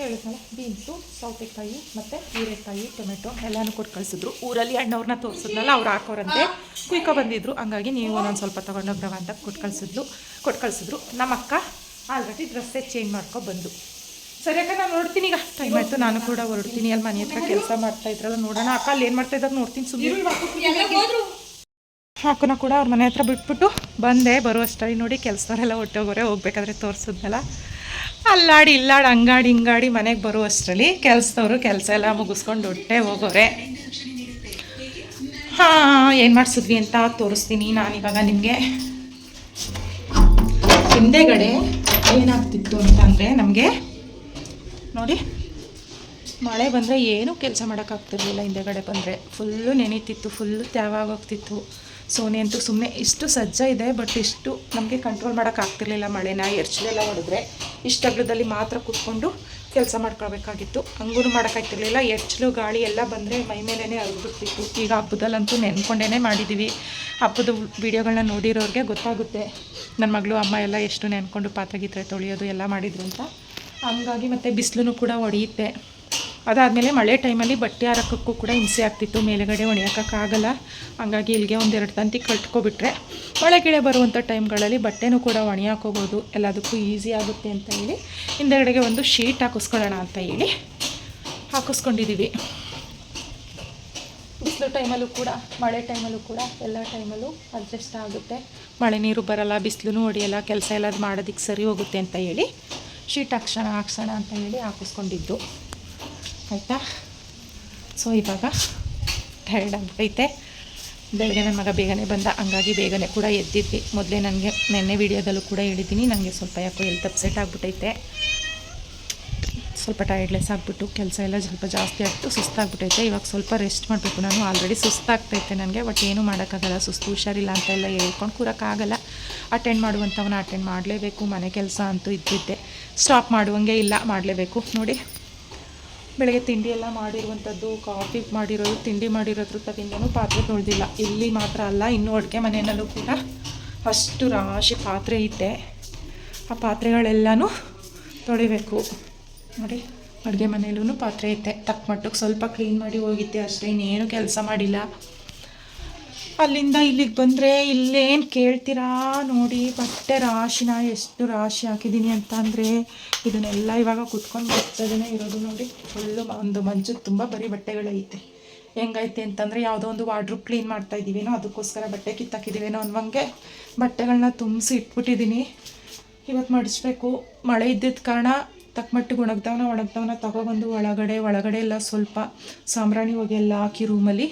ಹೇಳಿದ್ನಲ್ಲ ಬೀನ್ಸು ಸೌತೆಕಾಯಿ ಮತ್ತು ಹೀರೆಕಾಯಿ ಟೊಮೆಟೊ ಎಲ್ಲನೂ ಕೊಟ್ಟು ಕಳಿಸಿದ್ರು. ಊರಲ್ಲಿ ಅಣ್ಣವ್ರನ್ನ ತೋರಿಸಿದ್ನಲ್ಲ ಅವ್ರು ಹಾಕೋರಂತೆ. ಕುಯ್ಕೊ ಬಂದಿದ್ರು. ಹಂಗಾಗಿ ನೀವು ಒಂದೊಂದು ಸ್ವಲ್ಪ ತೊಗೊಂಡೋಗ್ರವ ಅಂತ ಕೊಟ್ಟು ಕಳಿಸಿದ್ಲು ಕೊಟ್ಟು ಕಳಿಸಿದ್ರು. ನಮ್ಮ ಅಕ್ಕ ಆಲ್ರೆಡಿ ಡ್ರೆಸ್ಸೇ ಚೇಂಜ್ ಮಾಡ್ಕೊ ಬಂದು. ಸರಿ ಅಕ್ಕ ನಾನು ನೋಡ್ತೀನಿ ಈಗ. ಟೈಮ್ ಆಯಿತು ನಾನು ಕೂಡ ಹೊರಡ್ತೀನಿ. ಅಲ್ಲಿ ಮನೆ ಹತ್ರ ಕೆಲಸ ಮಾಡ್ತಾ ಇದ್ರಲ್ಲ ನೋಡೋಣ. ಅಕ್ಕ ಅಲ್ಲಿ ಏನು ಮಾಡ್ತಾ ಇದ್ದಾರೆ ನೋಡ್ತೀನಿ ಸುಮ್ಮನೆ ಹಾಕೋನ ಕೂಡ ಅವ್ರ ಮನೆ ಹತ್ರ ಬಿಟ್ಬಿಟ್ಟು ಬಂದೆ. ಬರುವಷ್ಟರಲ್ಲಿ ನೋಡಿ ಕೆಲಸದವರೆಲ್ಲ ಹೊಟ್ಟೋಗೋರೆ ಹೋಗ್ಬೇಕಾದ್ರೆ ತೋರಿಸಿದ್ನಲ್ಲ. ಅಲ್ಲಾಡಿ, ಇಲ್ಲಾಡಿ ಹಂಗಾಡಿ ಹಿಂಗಾಡಿ ಮನೆಗೆ ಬರುವಷ್ಟರಲ್ಲಿ ಕೆಲಸದವರು ಕೆಲಸ ಎಲ್ಲ ಮುಗಿಸ್ಕೊಂಡು ಹೊಟ್ಟೆ ಹೋಗೋರೆ. ಹಾಂ, ಏನು ಮಾಡಿಸಿದ್ವಿ ಅಂತ ತೋರಿಸ್ತೀನಿ ನಾನಿವಾಗ ನಿಮಗೆ. ಹಿಂದೆಗಡೆ ಏನಾಗ್ತಿತ್ತು ಅಂತಂದರೆ ನಮಗೆ, ನೋಡಿ, ಮಳೆ ಬಂದರೆ ಏನೂ ಕೆಲಸ ಮಾಡೋಕ್ಕಾಗ್ತಿರ್ಲಿಲ್ಲ ಹಿಂದೆಗಡೆ ಬಂದರೆ. ಫುಲ್ಲು ನೆನೀತಿತ್ತು ಫುಲ್ಲು ತ್ಯಾವಾಗೋಗ್ತಿತ್ತು ಸೋನೆ ಅಂತೂ ಸುಮ್ಮನೆ ಇಷ್ಟು ಸಜ್ಜ ಇದೆ ಬಟ್ ಇಷ್ಟು ನಮಗೆ ಕಂಟ್ರೋಲ್ ಮಾಡೋಕ್ಕಾಗ್ತಿರ್ಲಿಲ್ಲ ಮಳೆನ. ಎರ್ಚಲೆಲ್ಲ ಹೊಡೆದ್ರೆ ಇಷ್ಟು ಅಗ್ಲದಲ್ಲಿ ಮಾತ್ರ ಕೂತ್ಕೊಂಡು ಕೆಲಸ ಮಾಡ್ಕೊಳ್ಬೇಕಾಗಿತ್ತು. ಹಂಗೂ ಮಾಡೋಕ್ಕಾಗ್ತಿರ್ಲಿಲ್ಲ ಎಚ್ಚಲು ಗಾಳಿ ಎಲ್ಲ ಬಂದರೆ ಮೈ ಮೇಲೇ ಅರ್ಬಿಡ್ತಿತ್ತು ಈಗ ಹಬ್ಬದಲ್ಲಂತೂ ನೆನ್ಕೊಂಡೇ ಮಾಡಿದ್ದೀವಿ ಹಬ್ಬದ ವೀಡಿಯೋಗಳನ್ನ ನೋಡಿರೋರಿಗೆ ಗೊತ್ತಾಗುತ್ತೆ. ನನ್ನ ಮಗಳು, ಅಮ್ಮ ಎಲ್ಲ ಎಷ್ಟು ನೆನ್ಕೊಂಡು ಪಾತ್ರೆ ತೊಳೆಯೋದು ಎಲ್ಲ ಮಾಡಿದ್ರು ಅಂತ. ಹಂಗಾಗಿ ಮತ್ತು ಬಿಸಿಲು ಕೂಡ ಹೊಡೆಯುತ್ತೆ ಅದಾದಮೇಲೆ ಮಳೆ ಟೈಮಲ್ಲಿ ಬಟ್ಟೆ ಹಾರಕ್ಕೂ ಕೂಡ ಹಿಂಸೆ ಆಗ್ತಿತ್ತು. ಮೇಲುಗಡೆ ಒಣೆಯೋಕ್ಕಾಗಲ್ಲ ಹಂಗಾಗಿ ಇಲ್ಲಿಗೆ ಒಂದೆರಡು ತಂತಿ ಕಟ್ಕೊಬಿಟ್ರೆ ಮಳೆ ಬರುವಂಥ ಟೈಮ್ಗಳಲ್ಲಿ ಬಟ್ಟೆನೂ ಕೂಡ ಒಣಿಯಾಕೋಬೋದು ಎಲ್ಲದಕ್ಕೂ ಈಸಿ ಆಗುತ್ತೆ ಅಂತ ಹೇಳಿ ಹಿಂದೆಗಡೆಗೆ ಒಂದು ಶೀಟ್ ಹಾಕಿಸ್ಕೊಳ್ಳೋಣ ಅಂತ ಹೇಳಿ ಹಾಕಿಸ್ಕೊಂಡಿದ್ದೀವಿ. ಬಿಸಿಲು ಟೈಮಲ್ಲೂ ಕೂಡ, ಮಳೆ ಟೈಮಲ್ಲೂ ಕೂಡ ಎಲ್ಲ ಟೈಮಲ್ಲೂ ಅಡ್ಜಸ್ಟ್ ಆಗುತ್ತೆ. ಮಳೆ ನೀರು ಬರಲ್ಲ ಬಿಸಿಲು ಹೊಡೆಯಲ್ಲ, ಕೆಲಸ ಎಲ್ಲ ಮಾಡೋದಕ್ಕೆ ಸರಿ ಹೋಗುತ್ತೆ ಅಂತ ಹೇಳಿ ಶೀಟ್ ಹಾಕ್ಸೋಣ ಹಾಕ್ಸೋಣ ಅಂತ ಹೇಳಿ ಹಾಕಿಸ್ಕೊಂಡಿದ್ದು. ಆಯಿತಾ? ಸೊ ಇವಾಗ ಟೈರ್ಡ್ ಆಗ್ಬಿಟ್ಟೈತೆ. ಬೆಳಗ್ಗೆ ನನ್ನ ಮಗ ಬೇಗನೆ ಬಂದ. ಹಂಗಾಗಿ ಬೇಗನೆ ಕೂಡ ಎದ್ದಿದ್ವಿ. ಮೊದಲೇ ನನಗೆ ನೆನ್ನೆ ವೀಡಿಯೋದಲ್ಲೂ ಕೂಡ ಹೇಳಿದ್ದೀನಿ. ನನಗೆ ಸ್ವಲ್ಪ ಯಾಕೋ ಎಲ್ತ್ ಅಪ್ಸೆಟ್ ಆಗಿಬಿಟ್ಟೈತೆ. ಸ್ವಲ್ಪ ಟೈರ್ಡ್ಲೆಸ್ ಆಗಿಬಿಟ್ಟು ಕೆಲಸ ಎಲ್ಲ ಸ್ವಲ್ಪ ಜಾಸ್ತಿ ಆಗ್ಬಿಟ್ಟು ಸುಸ್ತಾಗ್ಬಿಟ್ಟೈತೆ. ಇವಾಗ ಸ್ವಲ್ಪ ರೆಸ್ಟ್ ಮಾಡಬೇಕು. ನಾನು ಆಲ್ರೆಡಿ ಸುಸ್ತಾಗ್ತೈತೆ ನನಗೆ ಬಟ್ ಏನೂ ಮಾಡೋಕ್ಕಾಗಲ್ಲ. ಸುಸ್ತು ಹುಷಾರಿಲ್ಲ ಅಂತ ಎಲ್ಲ ಹೇಳ್ಕೊಂಡು ಕೂರೋಕ್ಕಾಗಲ್ಲ. ಅಟೆಂಡ್ ಮಾಡುವಂಥವನ್ನ ಅಟೆಂಡ್ ಮಾಡಲೇಬೇಕು. ಮನೆ ಕೆಲಸ ಅಂತೂ ಇದ್ದಿದ್ದೆ. ಸ್ಟಾಪ್ ಮಾಡುವಂಗೆ ಇಲ್ಲ. ಮಾಡಲೇಬೇಕು. ನೋಡಿ. ಬೆಳಗ್ಗೆ ತಿಂಡಿ ಎಲ್ಲ ಮಾಡಿರುವಂಥದ್ದು, ಕಾಫಿ ಮಾಡಿರೋದು, ತಿಂಡಿ ಮಾಡಿರೋದ್ರ ತಗಿಂದನೂ ಪಾತ್ರೆ ತೊಳೆದಿಲ್ಲ. ಇಲ್ಲಿ ಮಾತ್ರ ಅಲ್ಲ, ಇನ್ನೂ ಅಡುಗೆ ಮನೆಯಲ್ಲೂ ಕೂಡ ಅಷ್ಟು ರಾಶಿ ಪಾತ್ರೆ ಇದೆ. ಆ ಪಾತ್ರೆಗಳೆಲ್ಲನೂ ತೊಳಿಬೇಕು. ನೋಡಿ, ಅಡುಗೆ ಮನೆಯಲ್ಲೂ ಪಾತ್ರೆ ಇದೆ. ತಕ್ಕ ಮಟ್ಟಕ್ಕೆ ಸ್ವಲ್ಪ ಕ್ಲೀನ್ ಮಾಡಿ ಹೋಗಿದ್ದೆ ಅಷ್ಟೇ, ಇನ್ನೇನು ಕೆಲಸ ಮಾಡಿಲ್ಲ. ಅಲ್ಲಿಂದ ಇಲ್ಲಿಗೆ ಬಂದರೆ ಇಲ್ಲೇನು ಕೇಳ್ತೀರಾ ನೋಡಿ, ಬಟ್ಟೆ ರಾಶಿನ ಎಷ್ಟು ರಾಶಿ ಹಾಕಿದ್ದೀನಿ ಅಂತ ಅಂದರೆ ಇದನ್ನೆಲ್ಲ ಇವಾಗ ಕುತ್ಕೊಂಡು ಬರ್ತದೇ ಇರೋದು ನೋಡಿ ಫುಲ್ಲು ಒಂದು ಮಂಚದ ತುಂಬ ಬರೀ ಬಟ್ಟೆಗಳೈತೆ. ಹೆಂಗೈತೆ ಅಂತಂದರೆ ಯಾವುದೋ ಒಂದು ವಾರ್ಡ್ರೂಪ್ ಕ್ಲೀನ್ ಮಾಡ್ತಾ ಇದ್ದೀವೇನೋ ಅದಕ್ಕೋಸ್ಕರ ಬಟ್ಟೆ ಕಿತ್ತಾಕಿದ್ದೀವೇನೋ ಅನ್ನುವಂಗೆ ಬಟ್ಟೆಗಳನ್ನ ತುಂಬಿಸಿ ಇಟ್ಬಿಟ್ಟಿದ್ದೀನಿ. ಇವತ್ತು ಮಡಿಸ್ಬೇಕು ಮಳೆ ಇದ್ದಿದ್ದ ಕಾರಣ ತಕ್ಕ ಮಟ್ಟಿಗೆ ಒಣಗ್ದವನ ಒಣಗ್ದವನ ತಗೊಬಂದು ಒಳಗಡೆ ಒಳಗಡೆ ಎಲ್ಲ ಸ್ವಲ್ಪ ಸಾಂಬ್ರಾಣಿ ಹೋಗಿ ಎಲ್ಲ ಹಾಕಿ ರೂಮಲ್ಲಿ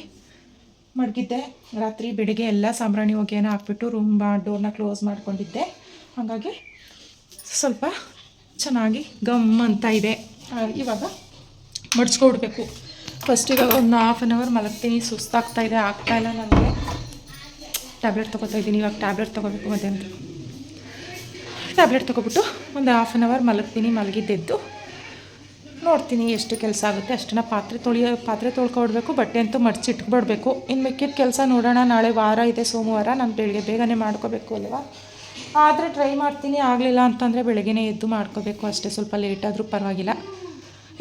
ಮಡಗಿದ್ದೆ. ರಾತ್ರಿ ಬೆಳಿಗ್ಗೆ ಎಲ್ಲ ಸಾಂಬ್ರಾಣಿ ಹೊಗೆನ ಹಾಕ್ಬಿಟ್ಟು ರೂಮ್ ಡೋರ್ನ ಕ್ಲೋಸ್ ಮಾಡ್ಕೊಂಡಿದ್ದೆ. ಹಾಗಾಗಿ ಸ್ವಲ್ಪ ಚೆನ್ನಾಗಿ ಗಮ್ ಅಂತ ಇದೆ. ಇವಾಗ ಮಡಿಸ್ಕೊಡ್ಬೇಕು ಫಸ್ಟ್ ಇವಾಗ ಒಂದು ಹಾಫ್ ಆನ್ ಅವರ್ ಮಲಗ್ತೀನಿ. ಸುಸ್ತಾಗ್ತಾ ಇದೆ, ಆಗ್ತಾ ಇಲ್ಲ ನನಗೆ ಟ್ಯಾಬ್ಲೆಟ್ ತೊಗೋತಾ ಇದ್ದೀನಿ. ಇವಾಗ ಟ್ಯಾಬ್ಲೆಟ್ ತೊಗೋಬೇಕು ಮತ್ತೆ ಟ್ಯಾಬ್ಲೆಟ್ ತೊಗೊಬಿಟ್ಟು ಒಂದು ಹಾಫ್ ಆನ್ ಅವರ್ ಮಲಗ್ತೀನಿ, ಮಲಗಿದ್ದೆದ್ದು. ನೋಡ್ತೀನಿ ಎಷ್ಟು ಕೆಲಸ ಆಗುತ್ತೆ, ಅಷ್ಟನ್ನ ಪಾತ್ರೆ ತೊಳಿಯೋ ಪಾತ್ರೆ ತೊಳ್ಕೊಡ್ಬೇಕು, ಬಟ್ಟೆ ಅಂತೂ ಮಡ್ಚಿಟ್ಬಿಡ್ಬೇಕು ಇನ್ನು ಮಿಕ್ಕಿದ ಕೆಲಸ ನೋಡೋಣ, ನಾಳೆ ವಾರ ಇದೆ, ಸೋಮವಾರ ನಾನು ಬೆಳಿಗ್ಗೆ ಬೇಗನೆ ಮಾಡ್ಕೋಬೇಕು ಅಲ್ವಾ? ಆದರೆ ಟ್ರೈ ಮಾಡ್ತೀನಿ, ಆಗಲಿಲ್ಲ ಅಂತಂದರೆ ಬೆಳಗ್ಗೆನೇ ಎದ್ದು ಮಾಡ್ಕೋಬೇಕು ಅಷ್ಟೇ, ಸ್ವಲ್ಪ ಲೇಟ್ ಆದರೂ ಪರವಾಗಿಲ್ಲ.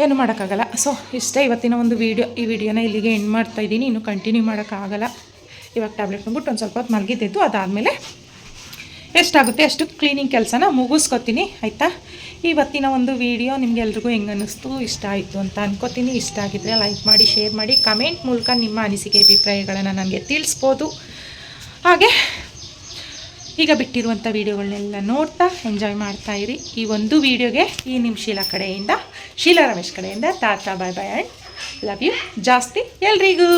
ಏನು ಮಾಡೋಕ್ಕಾಗಲ್ಲ. ಸೊ ಇಷ್ಟೇ ಇವತ್ತಿನ ಒಂದು ವೀಡಿಯೋ ಈ ವಿಡಿಯೋನ ಇಲ್ಲಿಗೆ ಎಂಡ್ ಮಾಡ್ತಾಯಿದ್ದೀನಿ ಇನ್ನು ಕಂಟಿನ್ಯೂ ಮಾಡೋಕ್ಕಾಗಲ್ಲ. ಇವಾಗ ಟ್ಯಾಬ್ಲೆಟ್ ಬಂದ್ಬಿಟ್ಟು ಒಂದು ಸ್ವಲ್ಪ ಹೊತ್ತು ಮಲಗಿದ್ದೆದ್ದು ಅದಾದಮೇಲೆ ಎಷ್ಟಾಗುತ್ತೆ, ಅಷ್ಟು ಕ್ಲೀನಿಂಗ್ ಕೆಲಸನ ಮುಗಿಸ್ಕೊತೀನಿ, ಆಯಿತಾ? ಇವತ್ತಿನ ಒಂದು ವಿಡಿಯೋ ನಿಮಗೆಲ್ರಿಗೂ ಹೆಂಗೆ ಅನ್ನಿಸ್ತು, ಇಷ್ಟ ಆಯಿತು ಅಂತ ಅನ್ಕೋತೀನಿ. ಇಷ್ಟ ಆಗಿದ್ರೆ ಲೈಕ್ ಮಾಡಿ ಶೇರ್ ಮಾಡಿ ಕಮೆಂಟ್ ಮೂಲಕ ನಿಮ್ಮ ಅನಿಸಿಕೆ, ಅಭಿಪ್ರಾಯಗಳನ್ನು ನನಗೆ ತಿಳಿಸ್ಬೋದು. ಹಾಗೆ, ಈಗ ಬಿಟ್ಟಿರುವಂಥ ವೀಡಿಯೋಗಳನ್ನೆಲ್ಲ ನೋಡ್ತಾ ಎಂಜಾಯ್ ಮಾಡ್ತಾ ಇರಿ. ಈ ಒಂದು ವೀಡಿಯೋಗೆ ಈ ನಿಮ್ಮ ಶೀಲಾ ಕಡೆಯಿಂದ, ಶೀಲಾ ರಮೇಶ್ ಕಡೆಯಿಂದ ತಾತಾ bye bye and love you ಜಾಸ್ತಿ ಎಲ್ರಿಗೂ.